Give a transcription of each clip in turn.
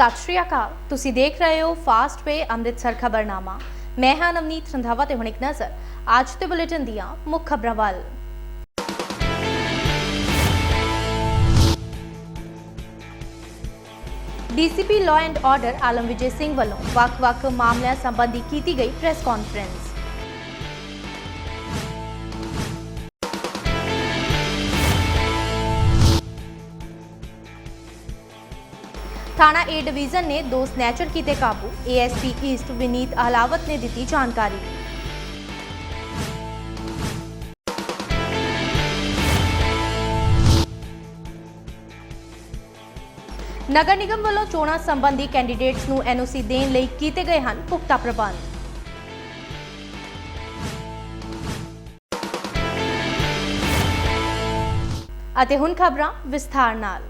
ਸਤਿ ਸ਼੍ਰੀ ਅਕਾਲ। ਤੁਸੀਂ ਦੇਖ ਰਹੇ ਹੋ ਫਾਸਟ ਵੇ ਅੰਮ੍ਰਿਤਸਰ ਖਬਰਨਾਮਾ। ਮੈਂ ਹਾਂ ਨਵਨੀਤ ਰੰਧਾਵਾ ਤੇ ਹੁਣ ਇੱਕ ਨਜ਼ਰ। ਅੱਜ ਦੇ ਬੁਲੇਟਿਨ ਦੀਆਂ ਮੁੱਖ ਖਬਰਾਂ ਵੱਲ। DCP law and order Alam Vijay Singh ਵੱਲੋਂ ਵੱਖ-ਵੱਖ ਮਾਮਲਿਆਂ ਸੰਬੰਧੀ ਕੀਤੀ ਗਈ ਪ੍ਰੈਸ ਕਾਨਫਰੰਸ ਥਾਣਾ ਏ ਡਿਵੀਜ਼ਨ ਨੇ ਦੋ ਸਨੈਚਰ ਕੀਤੇ ਕਾਬੂ। ਏਐਸਪੀ ਈਸਟ ਵਿਨੀਤ ਅਹਲਾਵਤ ਨੇ ਦਿੱਤੀ ਜਾਣਕਾਰੀ। ਨਗਰ ਨਿਗਮ ਵੱਲੋਂ ਚੋਣਾਂ ਸੰਬੰਧੀ ਕੈਂਡੀਡੇਟਸ ਨੂੰ ਐਨਓਸੀ ਦੇਣ ਲਈ ਕੀਤੇ ਗਏ ਹਨ ਪੁਖਤਾ ਪ੍ਰਬੰਧ। ਅਤੇ ਹੁਣ ਖਬਰਾਂ ਵਿਸਥਾਰ ਨਾਲ।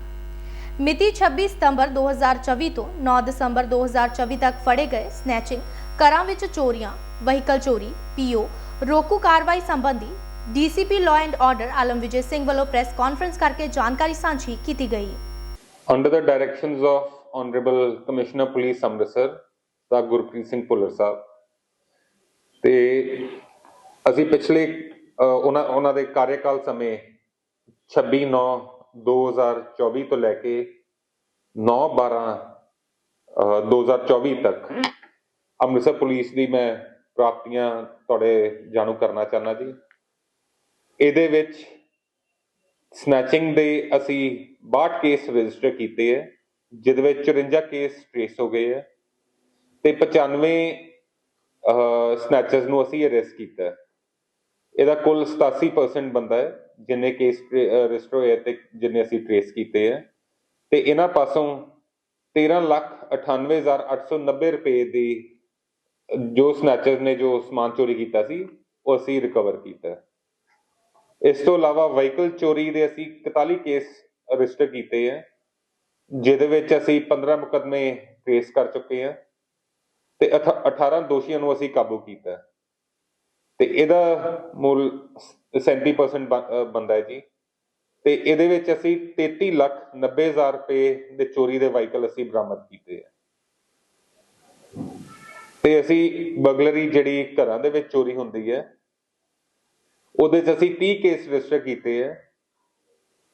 ਮਿਤੀ 26 ਸਤੰਬਰ 2024 ਤੋਂ 9 ਦਸੰਬਰ 2024 ਤੱਕ ਫੜੇ ਗਏ ਸਨੈਚਿੰਗ ਘਰਾਂ ਵਿੱਚ ਚੋਰੀਆਂ ਵਹੀਕਲ ਚੋਰੀ ਪੀਓ ਰੋਕੂ ਕਾਰਵਾਈ ਸੰਬੰਧੀ DCP law and order Alam Vijay Singh ਵੱਲੋਂ ਪ੍ਰੈਸ ਕਾਨਫਰੰਸ ਕਰਕੇ ਜਾਣਕਾਰੀ ਸਾਂਝੀ ਕੀਤੀ ਗਈ। Under the directions of Honorable Commissioner Police Amritsar, ਦਾ ਗੁਰਪ੍ਰੀਤ ਸਿੰਘ ਭੁੱਲਰ ਸਾਹਿਬ ਤੇ ਅਸੀਂ ਪਿਛਲੇ ਉਹਨਾਂ ਉਹਨਾਂ ਦੇ ਕਾਰਜਕਾਲ ਸਮੇਂ 26 9 2024 ਤੋਂ ਲੈ ਕੇ 9 12 ਅਹ, 2024 ਤੱਕ ਅੰਮ੍ਰਿਤਸਰ ਪੁਲਿਸ ਦੀ ਮੈਂ ਪ੍ਰਾਪਤੀਆਂ ਤੁਹਾਡੇ ਜਾਣੂ ਕਰਨਾ ਚਾਹਨਾ ਜੀ। ਇਹਦੇ ਵਿੱਚ ਸਨੈਚਿੰਗ ਦੇ ਅਸੀਂ 62 ਕੇਸ ਰਜਿਸਟਰ ਕੀਤੇ ਹੈ ਜਿਹਦੇ ਵਿੱਚ 54 ਕੇਸ ਟ੍ਰੇਸ ਹੋ ਗਏ ਹੈ ਤੇ 95 ਸਨੈਚਰਸ ਨੂੰ ਅਸੀਂ ਅਰੈਸਟ ਕੀਤਾ ਇਹਦਾ ਕੁੱਲ 87% ਬੰਦਾ ਹੈ। ਜਿੰਨੇ ਕੇਸ ਰਜਿਸਟਰ ਹੋਏ ਤੇ ਜਿੰਨੇ ਅਸੀਂ ਟ੍ਰੇਸ ਕੀਤੇ ਹੈ ਤੇ ਇਹਨਾਂ ਪਾਸੋਂ 13 ਲੱਖ 98890 ਰੁਪਏ ਦੀ, ਜੋ ਸਨੈਚਰਸ ਨੇ ਜੋ ਸਮਾਨ ਚੋਰੀ ਕੀਤਾ ਸੀ, ਉਹ ਅਸੀਂ ਰਿਕਵਰ ਕੀਤਾ। ਇਸ ਤੋਂ ਇਲਾਵਾ ਵਹੀਕਲ ਚੋਰੀ ਦੇ ਅਸੀਂ 41 ਕੇਸ ਰਜਿਸਟਰ ਕੀਤੇ ਹੈ ਜਿਹਦੇ ਵਿੱਚ ਅਸੀਂ 15 ਮੁਕਦਮੇ ਫੇਸ ਕਰ ਚੁੱਕੇ ਹਾਂ ਤੇ ਅਠ- 18 ਦੋਸ਼ੀਆਂ ਨੂੰ ਅਸੀਂ ਕਾਬੂ ਕੀਤਾ। ਤੇ ਇਹਦਾ ਮੁੱਲ 37% ਬੰਦਾ ਹੈ ਜੀ। ਤੇ ਇਹਦੇ ਵਿੱਚ ਅਸੀਂ 33 ਲੱਖ 90 ਹਜ਼ਾਰ ਰੁਪਏ ਦੇ ਚੋਰੀ ਦੇ ਵਹੀਕਲ ਅਸੀਂ ਬਰਾਮਦ ਕੀਤੇ ਹੈ ਤੇ ਅਸੀਂ ਬਗਲਰੀ ਜਿਹੜੀ ਘਰਾਂ ਦੇ ਵਿੱਚ ਚੋਰੀ ਹੁੰਦੀ ਹੈ, ਉਹਦੇ 'ਚ ਅਸੀਂ 30 ਕੇਸ ਰਜਿਸਟਰ ਕੀਤੇ ਹੈ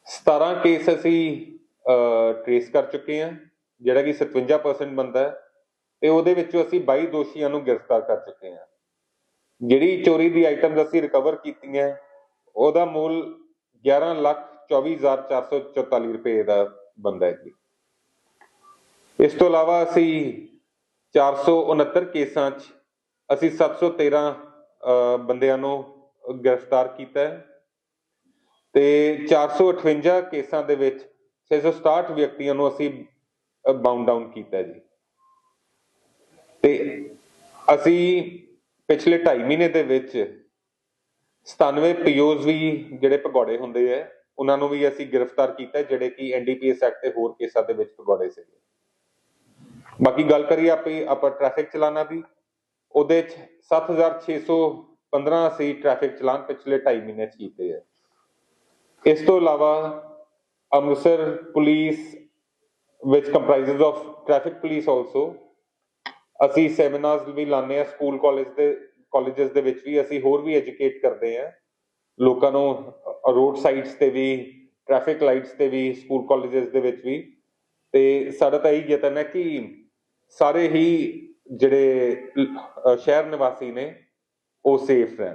17 ਕੇਸ ਅਸੀਂ ਟ੍ਰੇਸ ਕਰ ਚੁੱਕੇ ਹਾਂ ਜਿਹੜਾ ਕਿ 57% ਬੰਦਾ ਹੈ। ਤੇ ਉਹਦੇ ਵਿੱਚੋਂ ਅਸੀਂ 22 ਦੋਸ਼ੀਆਂ ਨੂੰ ਗ੍ਰਿਫਤਾਰ ਕਰ ਚੁੱਕੇ ਹਾਂ ਜਿਹੜੀ ਚੋਰੀ ਦੀ ਆਈਟਮਸ ਅਸੀਂ ਰਿਕਵਰ ਕੀਤੀਆਂ ਉਹਦਾ ਮੁੱਲ 11 ਲੱਖ 24444 ਰੁਪਏ ਦਾ ਬੰਦਾ ਹੈ ਜੀ। ਇਸ ਤੋਂ ਇਲਾਵਾ ਅਸੀਂ 469 ਕੇਸਾਂ 'ਚ ਅਸੀਂ 713 ਬੰਦਿਆਂ ਨੂੰ ਗ੍ਰਿਫਤਾਰ ਕੀਤਾ ਹੈ ਤੇ 458 ਕੇਸਾਂ ਦੇ ਵਿੱਚ 667 ਵਿਅਕਤੀਆਂ ਨੂੰ ਅਸੀਂ ਬਾਉਂਡ ਡਾਊਨ ਕੀਤਾ ਜੀ। ਤੇ ਅਸੀਂ ਪਿਛਲੇ 2.5 ਮਹੀਨੇ ਦੇ ਵਿੱਚ 97 ਪੀਓਜ਼ ਵੀ ਜਿਹੜੇ ਭਗੌੜੇ ਹੁੰਦੇ ਆ, ਉਹਨਾਂ ਨੂੰ ਵੀ ਅਸੀਂ ਗ੍ਰਿਫਤਾਰ ਕੀਤਾ, ਜਿਹੜੇ ਕਿ ਐਨਡੀਪੀਐਸ ਐਕਟ ਤੇ ਹੋਰ ਕੇਸਾਂ ਦੇ ਵਿੱਚ ਭਗੌੜੇ ਸੀਗੇ। ਬਾਕੀ ਗੱਲ ਕਰੀਏ ਆਪੇ, ਆਪਾਂ ਟ੍ਰੈਫਿਕ ਚਲਾਨਾਂ ਦੀ, ਉਹਦੇ ਚ 7615 ਅਸੀਂ ਟ੍ਰੈਫਿਕ ਚਲਾਨ ਪਿਛਲੇ 2.5 ਮਹੀਨੇ ਚ ਕੀਤੇ ਆ। ਇਸ ਤੋਂ ਇਲਾਵਾ Amritsar police which comprises of traffic police also ਅਸੀਂ ਸੈਮੀਨਾਰਸ ਵੀ ਲਾਉਂਦੇ ਆ ਸਕੂਲ ਕਾਲਜ ਦੇ ਕਾਲਜਸ ਦੇ ਵਿੱਚ ਵੀ ਅਸੀਂ ਹੋਰ ਵੀ ਐਜੂਕੇਟ ਕਰਦੇ ਆ ਲੋਕਾਂ ਨੂੰ ਰੋਡ ਸਾਈਡਸ ਤੇ ਵੀ ਟ੍ਰੈਫਿਕ ਲਾਈਟਸ ਤੇ ਵੀ ਸਕੂਲ ਕਾਲਜਸ ਦੇ ਵਿੱਚ ਵੀ। ਤੇ ਸਾਡਾ ਤਾਂ ਇਹ ਯਤਨ ਹੈ ਕਿ ਸਾਰੇ ਹੀ ਜਿਹੜੇ ਸ਼ਹਿਰ ਨਿਵਾਸੀ ਨੇ, ਉਹ ਸੇਫ ਰਹਿਣ।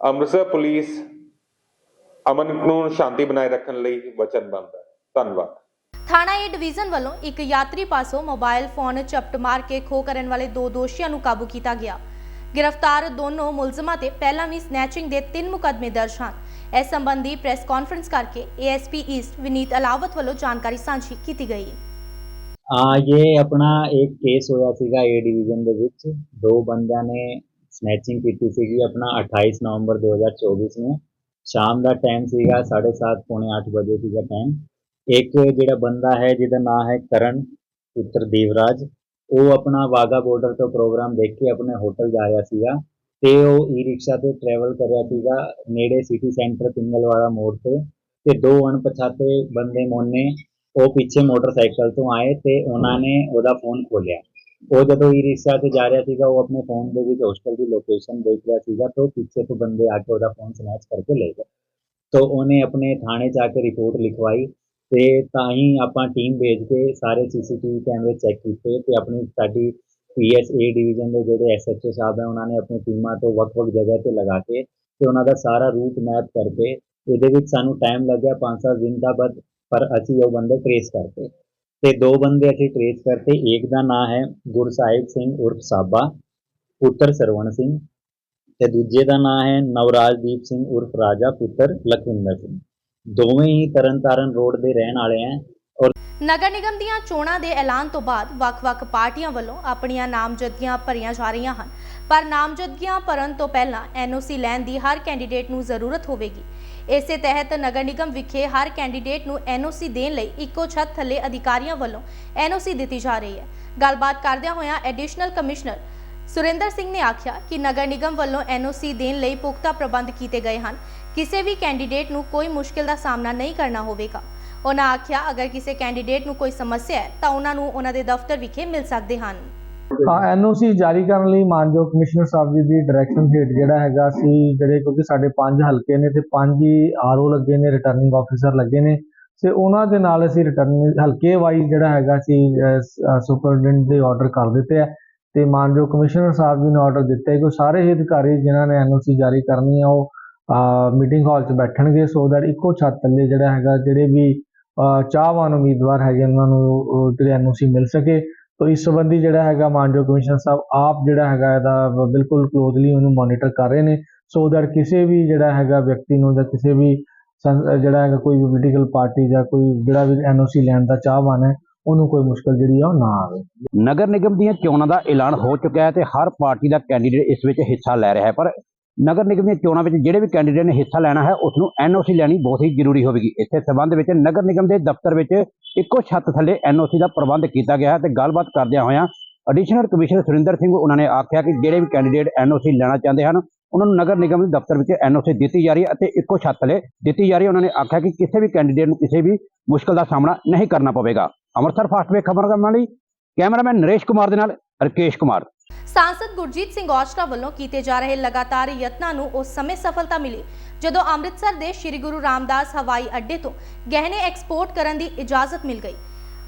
ਅੰਮ੍ਰਿਤਸਰ ਪੁਲਿਸ ਅਮਨ ਕਾਨੂੰਨ ਸ਼ਾਂਤੀ ਬਣਾਏ ਰੱਖਣ ਲਈ ਵਚਨਬੱਧ ਹੈ। ਧੰਨਵਾਦ। ਥਾਣਾ ਏ ਡਿਵੀਜ਼ਨ ਵੱਲੋਂ ਇੱਕ ਯਾਤਰੀ ਪਾਸੋਂ ਮੋਬਾਈਲ ਫੋਨ ਝਪਟ ਮਾਰ ਕੇ ਖੋਹ ਕਰਨ ਵਾਲੇ ਦੋ ਦੋਸ਼ੀਆਂ ਨੂੰ ਕਾਬੂ ਕੀਤਾ ਗਿਆ। ਗ੍ਰਿਫਤਾਰ ਦੋਨੋਂ ਮੁਲਜ਼ਮਾਂ ਤੇ ਪਹਿਲਾਂ ਵੀ ਸਨੈਚਿੰਗ ਦੇ ਤਿੰਨ ਮੁਕੱਦਮੇ ਦਰਜ ਹਨ। ਇਸ ਸੰਬੰਧੀ ਪ੍ਰੈਸ ਕਾਨਫਰੰਸ ਕਰਕੇ ਏਐਸਪੀ ਈਸਟ ਵਿਨੀਤ ਅਲਾਵਤ ਵੱਲੋਂ ਜਾਣਕਾਰੀ ਸਾਂਝੀ ਕੀਤੀ ਗਈ। ਹਾਂ, ਇਹ ਆਪਣਾ ਇੱਕ ਕੇਸ ਹੋਇਆ ਸੀਗਾ ਏ ਡਿਵੀਜ਼ਨ ਦੇ ਵਿੱਚ। ਦੋ ਬੰਦਿਆਂ ਨੇ ਸਨੈਚਿੰਗ ਕੀਤੀ ਸੀਗੀ ਆਪਣਾ 28 ਨਵੰਬਰ 2024 ਨੂੰ। ਸ਼ਾਮ ਦਾ ਟਾਈਮ ਸੀਗਾ 7:30 ਪੌਣੇ 8 ਵਜੇ ਸੀਗਾ ਟਾਈਮ ਇੱਕ ਜਿਹੜਾ ਬੰਦਾ ਹੈ, ਜਿਹਦਾ ਨਾਮ ਹੈ ਕਰਨ ਪੁੱਤਰ ਦੇਵਰਾਜ, ਉਹ ਆਪਣਾ ਵਾਗਾ ਬਾਰਡਰ ਤੋਂ ਪ੍ਰੋਗਰਾਮ ਦੇਖ ਕੇ ਆਪਣੇ ਹੋਟਲ ਜਾ ਰਿਹਾ ਸੀਗਾ ਤੇ ਉਹ ਈ ਰਿਕਸ਼ਾ ਤੇ ਟਰੈਵਲ ਕਰ ਰਿਹਾ ਸੀਗਾ ਨੇੜੇ ਸਿਟੀ ਸੈਂਟਰ ਪਿੰਗਲਵਾੜਾ ਮੋੜ ਤੇ ਤੇ ਦੋ ਅਣਪਛਾਤੇ ਬੰਦੇ ਮੋਨੇ, ਉਹ ਪਿੱਛੇ ਮੋਟਰਸਾਈਕਲ ਤੋਂ ਆਏ ਤੇ ਉਹਨਾਂ ਨੇ ਉਹਦਾ ਫੋਨ ਖੋਲਿਆ ਉਹ ਜਦੋਂ ਈ ਰਿਕਸ਼ਾ ਤੇ ਜਾ ਰਿਹਾ ਸੀਗਾ, ਉਹ ਆਪਣੇ ਫੋਨ ਦੇ ਵਿੱਚ ਹੋਸਟਲ ਦੀ ਲੋਕੇਸ਼ਨ ਦੇਖ ਰਿਹਾ ਸੀਗਾ ਤਾਂ ਪਿੱਛੇ ਤੋਂ ਬੰਦੇ ਆ ਕੇ ਉਹਦਾ ਫੋਨ ਸਨੈਚ ਕਰਕੇ ਲੈ ਗਏ। ਤਾਂ ਉਹਨੇ ਆਪਣੇ ਥਾਣੇ 'ਚ ਆ ਕੇ ਰਿਪੋਰਟ ਲਿਖਵਾਈ ਤੇ ਤਾਂ ਹੀ ਆਪਾਂ ਟੀਮ ਭੇਜ ਕੇ ਸਾਰੇ ਸੀਸੀਟੀਵੀ ਕੈਮਰੇ ਚੈੱਕ ਕੀਤੇ ਤੇ ਆਪਣੀ ਸਾਡੀ ਪੀਐਸਏ ਡਿਵੀਜ਼ਨ ਦੇ ਜਿਹੜੇ ਐਸਐਚਓ ਸਾਹਿਬ ਹੈ, ਉਹਨਾਂ ਨੇ ਆਪਣੀ ਟੀਮਾਂ ਤੋਂ ਵੱਖ-ਵੱਖ ਜਗ੍ਹਾ ਤੇ ਲਗਾ ਕੇ ਤੇ ਉਹਨਾਂ ਦਾ ਸਾਰਾ ਰੂਟ ਮੈਪ ਕਰਕੇ ਇਹਦੇ ਵਿੱਚ ਸਾਨੂੰ ਟਾਈਮ ਲੱਗਿਆ 5-7 ਦਿਨ ਦਾ ਬਟ ਪਰ ਅਸੀਂ ਉਹ ਬੰਦੇ ਟ੍ਰੇਸ ਕਰਤੇ ਤੇ ਦੋ ਬੰਦੇ ਅਸੀਂ ਟ੍ਰੇਸ ਕਰਤੇ ਇੱਕ ਦਾ ਨਾਮ ਹੈ ਗੁਰਸਾਹਿਬ ਸਿੰਘ ਉਰਫ ਸਾਬਾ, ਪੁੱਤਰ ਸਰਵਣ ਸਿੰਘ ਤੇ ਦੂਜੇ ਦਾ ਨਾਮ ਹੈ ਨਵਰਾਜਦੀਪ ਸਿੰਘ ਉਰਫ ਰਾਜਾ, ਪੁੱਤਰ ਲਖਵਿੰਦਰ ਸਿੰਘ। ਦੋਵੇਂ ਹੀ ਤਰਨਤਾਰਨ ਰੋਡ ਦੇ ਰਹਿਣ ਵਾਲੇ ਹੈ ਨਗਰ ਨਿਗਮ ਦੀਆਂ ਚੋਣਾਂ ਦੇ ਐਲਾਨ ਤੋਂ ਬਾਅਦ ਵੱਖ-ਵੱਖ ਪਾਰਟੀਆਂ ਵੱਲੋਂ ਆਪਣੀਆਂ ਨਾਮਜ਼ਦਗੀਆਂ ਭਰੀਆਂ ਜਾ ਰਹੀਆਂ ਹਨ। ਪਰ ਨਾਮਜ਼ਦਗੀਆਂ ਭਰਨ ਤੋਂ ਪਹਿਲਾਂ ਐਨਓਸੀ ਲੈਣ ਦੀ ਹਰ ਕੈਂਡੀਡੇਟ ਨੂੰ ਜ਼ਰੂਰਤ ਹੋਵੇਗੀ। ਇਸੇ ਤਹਿਤ ਨਗਰ ਨਿਗਮ ਵਿਖੇ ਹਰ ਕੈਂਡੀਡੇਟ ਨੂੰ ਐਨਓਸੀ ਦੇਣ ਲਈ ਇੱਕੋ ਛੱਤ ਥੱਲੇ ਅਧਿਕਾਰੀਆਂ ਵੱਲੋਂ ਐਨਓਸੀ ਦਿੱਤੀ ਜਾ ਰਹੀ ਹੈ। ਗੱਲਬਾਤ ਕਰਦਿਆਂ ਹੋਇਆਂ ਐਡੀਸ਼ਨਲ ਕਮਿਸ਼ਨਰ ਸੁਰਿੰਦਰ ਸਿੰਘ ਨੇ ਆਖਿਆ ਕਿ ਨਗਰ ਨਿਗਮ ਵੱਲੋਂ ਐਨਓਸੀ ਦੇਣ ਲਈ ਪੁਖਤਾ ਪ੍ਰਬੰਧ ਕੀਤੇ ਗਏ ਹਨ। ਕਿਸੇ ਵੀ ਕੈਂਡੀਡੇਟ ਨੂੰ ਕੋਈ ਮੁਸ਼ਕਿਲ ਦਾ ਸਾਹਮਣਾ ਨਹੀਂ ਕਰਨਾ ਹੋਵੇਗਾ। ਉਹਨਾਂ ਆਖਿਆ, ਅਗਰ ਕਿਸੇ ਕੈਂਡੀਡੇਟ ਨੂੰ ਕੋਈ ਸਮੱਸਿਆ ਹੈ, ਤਾਂ ਉਹਨਾਂ ਨੂੰ ਉਹਨਾਂ ਦੇ ਦਫ਼ਤਰ ਵਿਖੇ ਮਿਲ ਸਕਦੇ ਹਨ। ਹਾਂ, ਐਨਓਸੀ ਜਾਰੀ ਕਰਨ ਲਈ ਮਾਨਯੋਗ ਕਮਿਸ਼ਨਰ ਸਾਹਿਬ ਜੀ ਦੀ ਡਾਇਰੈਕਸ਼ਨ ਹੇਠ ਜਿਹੜਾ ਹੈਗਾ ਸੀ, ਜਿਹੜੇ ਕਿਉਂਕਿ ਸਾਡੇ ਪੰਜ ਹਲਕੇ ਨੇ ਤੇ ਪੰਜ ਹੀ ਆਰਓ ਲੱਗੇ ਨੇ ਰਿਟਰਨਿੰਗ ਆਫੀਸਰ ਲੱਗੇ ਨੇ। ਤੇ ਉਹਨਾਂ ਦੇ ਨਾਲ ਅਸੀਂ ਰਿਟਰਨਿੰਗ ਹਲਕੇ ਵਾਈਜ਼ ਜਿਹੜਾ ਹੈਗਾ ਸੀ ਸੁਪਰਡੈਂਟ ਦੇ ਆਰਡਰ ਕਰ ਦਿੱਤੇ ਆ। ਤੇ ਮਾਨਯੋਗ ਕਮਿਸ਼ਨਰ ਸਾਹਿਬ ਜੀ ਨੇ ਆਰਡਰ ਦਿੱਤੇ ਕਿ ਸਾਰੇ ਹੀ ਅਧਿਕਾਰੀ ਜਿਨ੍ਹਾਂ ਨੇ ਐਨਓਸੀ ਜਾਰੀ ਕਰਨੀ ਆ, ਉਹ ਮੀਟਿੰਗ ਹਾਲ 'ਚ ਬੈਠਣਗੇ ਸੋ ਦੈਟ ਇੱਕੋ ਛੱਤ ਥੱਲੇ ਜਿਹੜਾ ਹੈਗਾ, ਜਿਹੜੇ ਵੀ ਚਾਹਵਾਨ ਉਮੀਦਵਾਰ ਹੈਗੇ, ਉਹਨਾਂ ਨੂੰ ਉਹ ਜਿਹੜੇ ਐਨਓਸੀ ਮਿਲ ਸਕੇ। ਤੋ ਇਸ ਸੰਬੰਧੀ ਜਿਹੜਾ ਹੈਗਾ, ਮਾਨਯੋਗ ਕਮਿਸ਼ਨਰ ਸਾਹਿਬ, ਆਪ ਜਿਹੜਾ ਹੈਗਾ, ਇਹਦਾ ਬਿਲਕੁਲ ਕਲੋਜ਼ਲੀ ਉਹਨੂੰ ਮੋਨੀਟਰ ਕਰ ਰਹੇ ਨੇ। ਸੋ ਦੈਟ ਕਿਸੇ ਵੀ ਜਿਹੜਾ ਹੈਗਾ ਵਿਅਕਤੀ ਨੂੰ ਜਾਂ ਕਿਸੇ ਵੀ ਸੰ- ਜਿਹੜਾ ਹੈਗਾ, ਕੋਈ ਵੀ ਪੋਲੀਟੀਕਲ ਪਾਰਟੀ ਜਾਂ ਕੋਈ ਜਿਹੜਾ ਵੀ ਐਨਓਸੀ ਲੈਣ ਦਾ ਚਾਹਵਾਨ ਹੈ, ਉਹਨੂੰ ਕੋਈ ਮੁਸ਼ਕਲ ਜਿਹੜੀ ਆ, ਉਹ ਨਾ ਆਵੇ। ਨਗਰ ਨਿਗਮ ਦੀਆਂ ਚੋਣਾਂ ਦਾ ਐਲਾਨ ਹੋ ਚੁੱਕਿਆ ਹੈ ਤੇ ਹਰ ਪਾਰਟੀ ਦਾ ਕੈਂਡੀਡੇਟ ਇਸ ਵਿੱਚ ਹਿੱਸਾ ਲੈ ਰਿਹਾ ਹੈ, ਪਰ ਨਗਰ ਨਿਗਮ ਦੀਆਂ ਚੋਣਾਂ ਵਿੱਚ ਜਿਹੜੇ ਵੀ ਕੈਂਡੀਡੇਟ ਨੇ ਹਿੱਸਾ ਲੈਣਾ ਹੈ ਉਸ ਨੂੰ ਐਨਓਸੀ ਲੈਣੀ ਬਹੁਤ ਹੀ ਜ਼ਰੂਰੀ ਹੋਵੇਗੀ। ਇਸੇ ਸਬੰਧ ਵਿੱਚ ਨਗਰ ਨਿਗਮ ਦੇ ਦਫ਼ਤਰ ਵਿੱਚ ਇੱਕੋ ਛੱਤ ਥੱਲੇ ਐਨਓਸੀ ਦਾ ਪ੍ਰਬੰਧ ਕੀਤਾ ਗਿਆ ਹੈ ਤੇ ਗੱਲਬਾਤ ਕਰਦਿਆਂ ਹੋਇਆਂ ਐਡੀਸ਼ਨਲ ਕਮਿਸ਼ਨਰ ਸੁਰਿੰਦਰ ਸਿੰਘ ਉਹਨਾਂ ਨੇ ਆਖਿਆ ਕਿ ਜਿਹੜੇ ਵੀ ਕੈਂਡੀਡੇਟ ਐਨਓਸੀ ਲੈਣਾ ਚਾਹੁੰਦੇ ਹਨ, ਉਹਨਾਂ ਨੂੰ ਨਗਰ ਨਿਗਮ ਦੇ ਦਫ਼ਤਰ ਵਿੱਚ ਐਨਓਸੀ ਦਿੱਤੀ ਜਾ ਰਹੀ ਹੈ ਅਤੇ ਇੱਕੋ ਛੱਤ ਥੱਲੇ ਦਿੱਤੀ ਜਾ ਰਹੀ ਹੈ। ਉਹਨਾਂ ਨੇ ਆਖਿਆ ਕਿ ਕਿਸੇ ਵੀ ਕੈਂਡੀਡੇਟ ਨੂੰ ਕਿਸੇ ਵੀ ਮੁਸ਼ਕਲ ਦਾ ਸਾਹਮਣਾ ਨਹੀਂ ਕਰਨਾ ਪਵੇਗਾ। ਅੰਮ੍ਰਿਤਸਰ ਫਾਸਟ ਵੇ ਖਬਰ ਕਰਨ ਲਈ ਕੈਮਰਾਮੈਨ ਨਰੇਸ਼ ਕੁਮਾਰ ਦੇ ਨਾਲ ਰਕੇਸ਼ ਕੁਮਾਰ। ਸਾਂਸਦ ਗੁਰਜੀਤ ਸਿੰਘ ਔਜਲਾ ਵੱਲੋਂ ਕੀਤੇ ਜਾ ਰਹੇ ਲਗਾਤਾਰ ਯਤਨਾਂ ਨੂੰ ਉਸ ਸਮੇਂ ਸਫਲਤਾ ਮਿਲੀ ਜਦੋਂ ਅੰਮ੍ਰਿਤਸਰ ਦੇ ਸ੍ਰੀ ਗੁਰੂ ਰਾਮਦਾਸ ਹਵਾਈ ਅੱਡੇ ਤੋਂ ਗਹਿਣੇ ਐਕਸਪੋਰਟ ਕਰਨ ਦੀ ਇਜਾਜ਼ਤ ਮਿਲ ਗਈ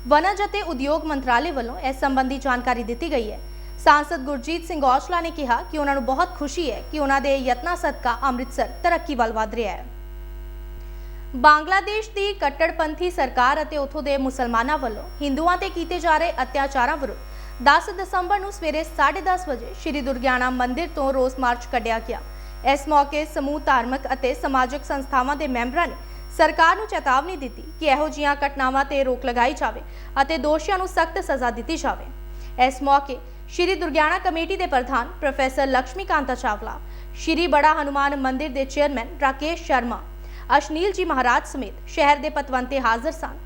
ਵਣਜ ਅਤੇ ਉਦਯੋਗ ਮੰਤਰਾਲੇ ਵੱਲੋਂ ਇਸ ਸੰਬੰਧੀ ਜਾਣਕਾਰੀ ਦਿੱਤੀ ਗਈ ਹੈ ਸਾਂਸਦ ਗੁਰਜੀਤ ਸਿੰਘ ਔਜਲਾ ਨੇ ਕਿਹਾ ਕਿ ਉਹਨਾਂ ਨੂੰ ਬਹੁਤ ਖੁਸ਼ੀ ਹੈ ਕਿ ਉਹਨਾਂ ਦੇ ਯਤਨਾਂ ਸਦਕਾ ਅੰਮ੍ਰਿਤਸਰ ਤਰੱਕੀ ਵੱਲ ਵਧ ਰਿਹਾ ਹੈ ਬੰਗਲਾਦੇਸ਼ ਦੀ ਕੱਟੜਪੰਥੀ ਸਰਕਾਰ ਅਤੇ ਉੱਥੋਂ ਦੇ ਮੁਸਲਮਾਨਾਂ ਵੱਲੋਂ ਹਿੰਦੂਆਂ ਤੇ ਕੀਤੇ ਜਾ ਰਹੇ ਅਤਿਆਚਾਰਾਂ ਵਿਰੁੱਧ 10 ਦਸੰਬਰ ਨੂੰ ਸਵੇਰੇ 10:30 ਵਜੇ ਸ਼੍ਰੀ ਦੁਰਗਿਆਣਾ ਮੰਦਿਰ ਤੋਂ ਰੋਸ ਮਾਰਚ ਕੱਢਿਆ ਗਿਆ। ਇਸ ਮੌਕੇ ਸਮੂਹ ਧਾਰਮਿਕ ਅਤੇ ਸਮਾਜਿਕ ਸੰਸਥਾਵਾਂ ਦੇ ਮੈਂਬਰਾਂ ਨੇ ਸਰਕਾਰ ਨੂੰ ਚੇਤਾਵਨੀ ਦਿੱਤੀ ਕਿ ਇਹੋ ਜਿਹੀਆਂ ਘਟਨਾਵਾਂ ਤੇ ਰੋਕ ਲਗਾਈ ਜਾਵੇ ਅਤੇ ਦੋਸ਼ੀਆਂ ਨੂੰ ਸਖਤ ਸਜ਼ਾ ਦਿੱਤੀ ਜਾਵੇ। ਇਸ ਮੌਕੇ ਸ਼੍ਰੀ ਦੁਰਗਿਆਣਾ ਕਮੇਟੀ ਦੇ ਪ੍ਰਧਾਨ ਪ੍ਰੋਫੈਸਰ ਲక్ష్ਮੀਕਾਂਤਾ ਚਾਵਲਾ, ਸ਼੍ਰੀ ਬੜਾ ਹਨੂਮਾਨ ਮੰਦਿਰ ਦੇ ਚੇਅਰਮੈਨ ਰਾਕੇਸ਼ ਸ਼ਰਮਾ, ਅਸ਼ਨੀਲ ਜੀ ਮਹਾਰਾਜ ਸਮੇਤ ਸ਼ਹਿਰ ਦੇ ਪਤਵੰਤੇ ਹਾਜ਼ਰ ਸਨ।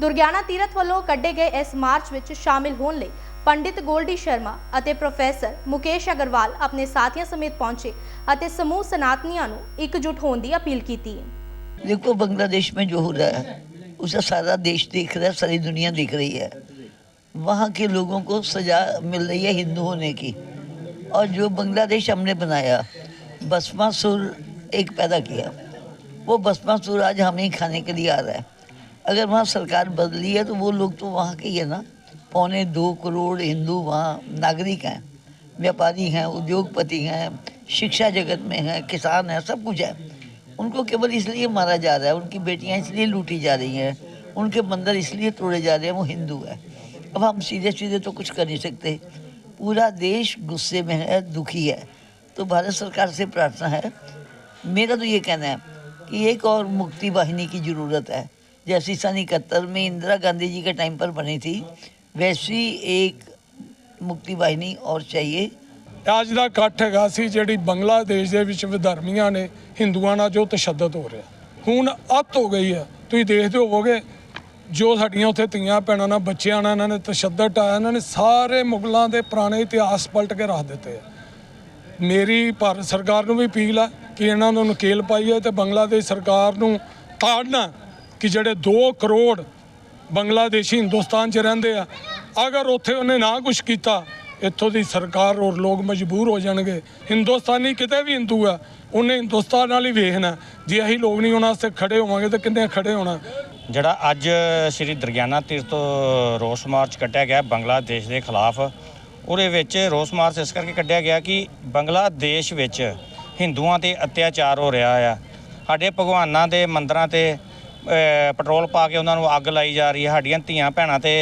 ਦੁਰਗਿਆਣਾ ਤੀਰਥ ਵੱਲੋਂ ਕੱਢੇ ਗਏ ਇਸ ਮਾਰਚ ਵਿੱਚ ਸ਼ਾਮਿਲ ਹੋਣ ਲਈ ਪੰਡਿਤ ਗੋਲਡੀ ਸ਼ਰਮਾ ਅਤੇ ਪ੍ਰੋਫੈਸਰ ਮੁਕੇਸ਼ ਅਗਰਵਾਲ ਆਪਣੇ ਸਾਥੀਆਂ ਸਮੇਤ ਪਹੁੰਚੇ ਅਤੇ ਸਮੂਹ ਸਨਾਤਨੀਆਂ ਨੂੰ ਇਕਜੁੱਟ ਹੋਣ ਦੀ ਅਪੀਲ ਕੀਤੀ देखो बांग्लादेश में जो हो रहा है उसे सारा देश देख रहा है सारी दुनिया देख रही है वहाँ के लोगों को सजा मिल रही है हिंदू होने की और जो बांग्लादेश हमने बनाया भस्मासुर एक पैदा किया वो भस्मासुर आज हमें ही खाने के लिए आ रहा है अगर वहाँ सरकार बदली है तो वो लोग तो वहाँ के ही है ना पौने दो करोड़ हिंदू वहाँ नागरिक हैं, व्यापारी हैं, उद्योगपति हैं, शिक्षा जगत में हैं, किसान हैं, सब कुछ है। उनको केवल इसलिए मारा जा रहा है, उनकी बेटियाँ इसलिए लूटी जा रही हैं, उनके मंदिर इसलिए तोड़े जा रहे हैं, वो हिंदू है। अब हम सीधे सीधे तो कुछ कर नहीं सकते। पूरा देश गुस्से में है, दुखी है। तो भारत सरकार से प्रार्थना है, मेरा तो ये कहना है कि एक और मुक्ति वाहिनी की ज़रूरत है। जैसी सन इकहत्तर में इंदिरा गांधी जी के टाइम पर बनी थी वैसी एक मुक्ति वाहिनी और चाहिए ਅੱਜ ਦਾ ਇਕੱਠ ਹੈਗਾ ਸੀ ਜਿਹੜੀ ਬੰਗਲਾਦੇਸ਼ ਦੇ ਵਿੱਚ ਵਿਧਰਮੀਆਂ ਨੇ ਹਿੰਦੂਆਂ ਨਾਲ ਜੋ ਤਸ਼ੱਦਦ ਹੋ ਰਿਹਾ ਹੁਣ ਅੱਤ ਹੋ ਗਈ ਹੈ ਤੁਸੀਂ ਦੇਖਦੇ ਹੋਵੋਗੇ ਜੋ ਸਾਡੀਆਂ ਉੱਥੇ ਧੀਆਂ ਭੈਣਾਂ ਨਾਲ ਬੱਚਿਆਂ ਨਾਲ ਇਹਨਾਂ ਨੇ ਤਸ਼ੱਦਦ ਆਇਆ ਇਹਨਾਂ ਨੇ ਸਾਰੇ ਮੁਗਲਾਂ ਦੇ ਪੁਰਾਣੇ ਇਤਿਹਾਸ ਪਲਟ ਕੇ ਰੱਖ ਦਿੱਤੇ ਆ ਮੇਰੀ ਭਾਰਤ ਸਰਕਾਰ ਨੂੰ ਵੀ ਅਪੀਲ ਹੈ ਕਿ ਇਹਨਾਂ ਨੂੰ ਨਕੇਲ ਪਾਈਏ ਤੇ ਬੰਗਲਾਦੇਸ਼ ਸਰਕਾਰ ਨੂੰ ਤਾੜਨਾ ਕਿ ਜਿਹੜੇ 2 ਕਰੋੜ ਬੰਗਲਾਦੇਸ਼ੀ ਹਿੰਦੁਸਤਾਨ 'ਚ ਰਹਿੰਦੇ ਆ। ਅਗਰ ਉੱਥੇ ਉਹਨੇ ਨਾ ਕੁਝ ਕੀਤਾ, ਇੱਥੋਂ ਦੀ ਸਰਕਾਰ ਔਰ ਲੋਕ ਮਜਬੂਰ ਹੋ ਜਾਣਗੇ। ਹਿੰਦੁਸਤਾਨੀ ਕਿਤੇ ਵੀ ਹਿੰਦੂ ਆ, ਉਹਨੇ ਹਿੰਦੁਸਤਾਨ ਨਾਲ ਹੀ ਵੇਖਣਾ। ਜੇ ਅਸੀਂ ਲੋਕ ਨਹੀਂ ਉਹਨਾਂ ਵਾਸਤੇ ਖੜੇ ਹੋਵਾਂਗੇ, ਤਾਂ ਕਿੰਨੇ ਖੜੇ ਹੋਣਾ? ਜਿਹੜਾ ਅੱਜ ਸ੍ਰੀ ਦਰਗਿਆਨਾ ਤੀਰਥ ਰੋਸ ਮਾਰਚ ਕੱਢਿਆ ਗਿਆ ਬੰਗਲਾਦੇਸ਼ ਦੇ ਖਿਲਾਫ, ਉਹਦੇ ਵਿੱਚ ਰੋਸ ਮਾਰਚ ਇਸ ਕਰਕੇ ਕੱਢਿਆ ਗਿਆ ਕਿ ਬੰਗਲਾਦੇਸ਼ ਵਿੱਚ ਹਿੰਦੂਆਂ ਤੇ ਅਤਿਆਚਾਰ ਹੋ ਰਿਹਾ ਆ। ਸਾਡੇ ਭਗਵਾਨਾਂ ਦੇ ਮੰਦਰਾਂ ਤੇ ਪੈਟਰੋਲ ਪਾ ਕੇ ਉਹਨਾਂ ਨੂੰ ਅੱਗ ਲਾਈ ਜਾ ਰਹੀ ਹੈ। ਸਾਡੀਆਂ ਧੀਆਂ ਭੈਣਾਂ ਤੇ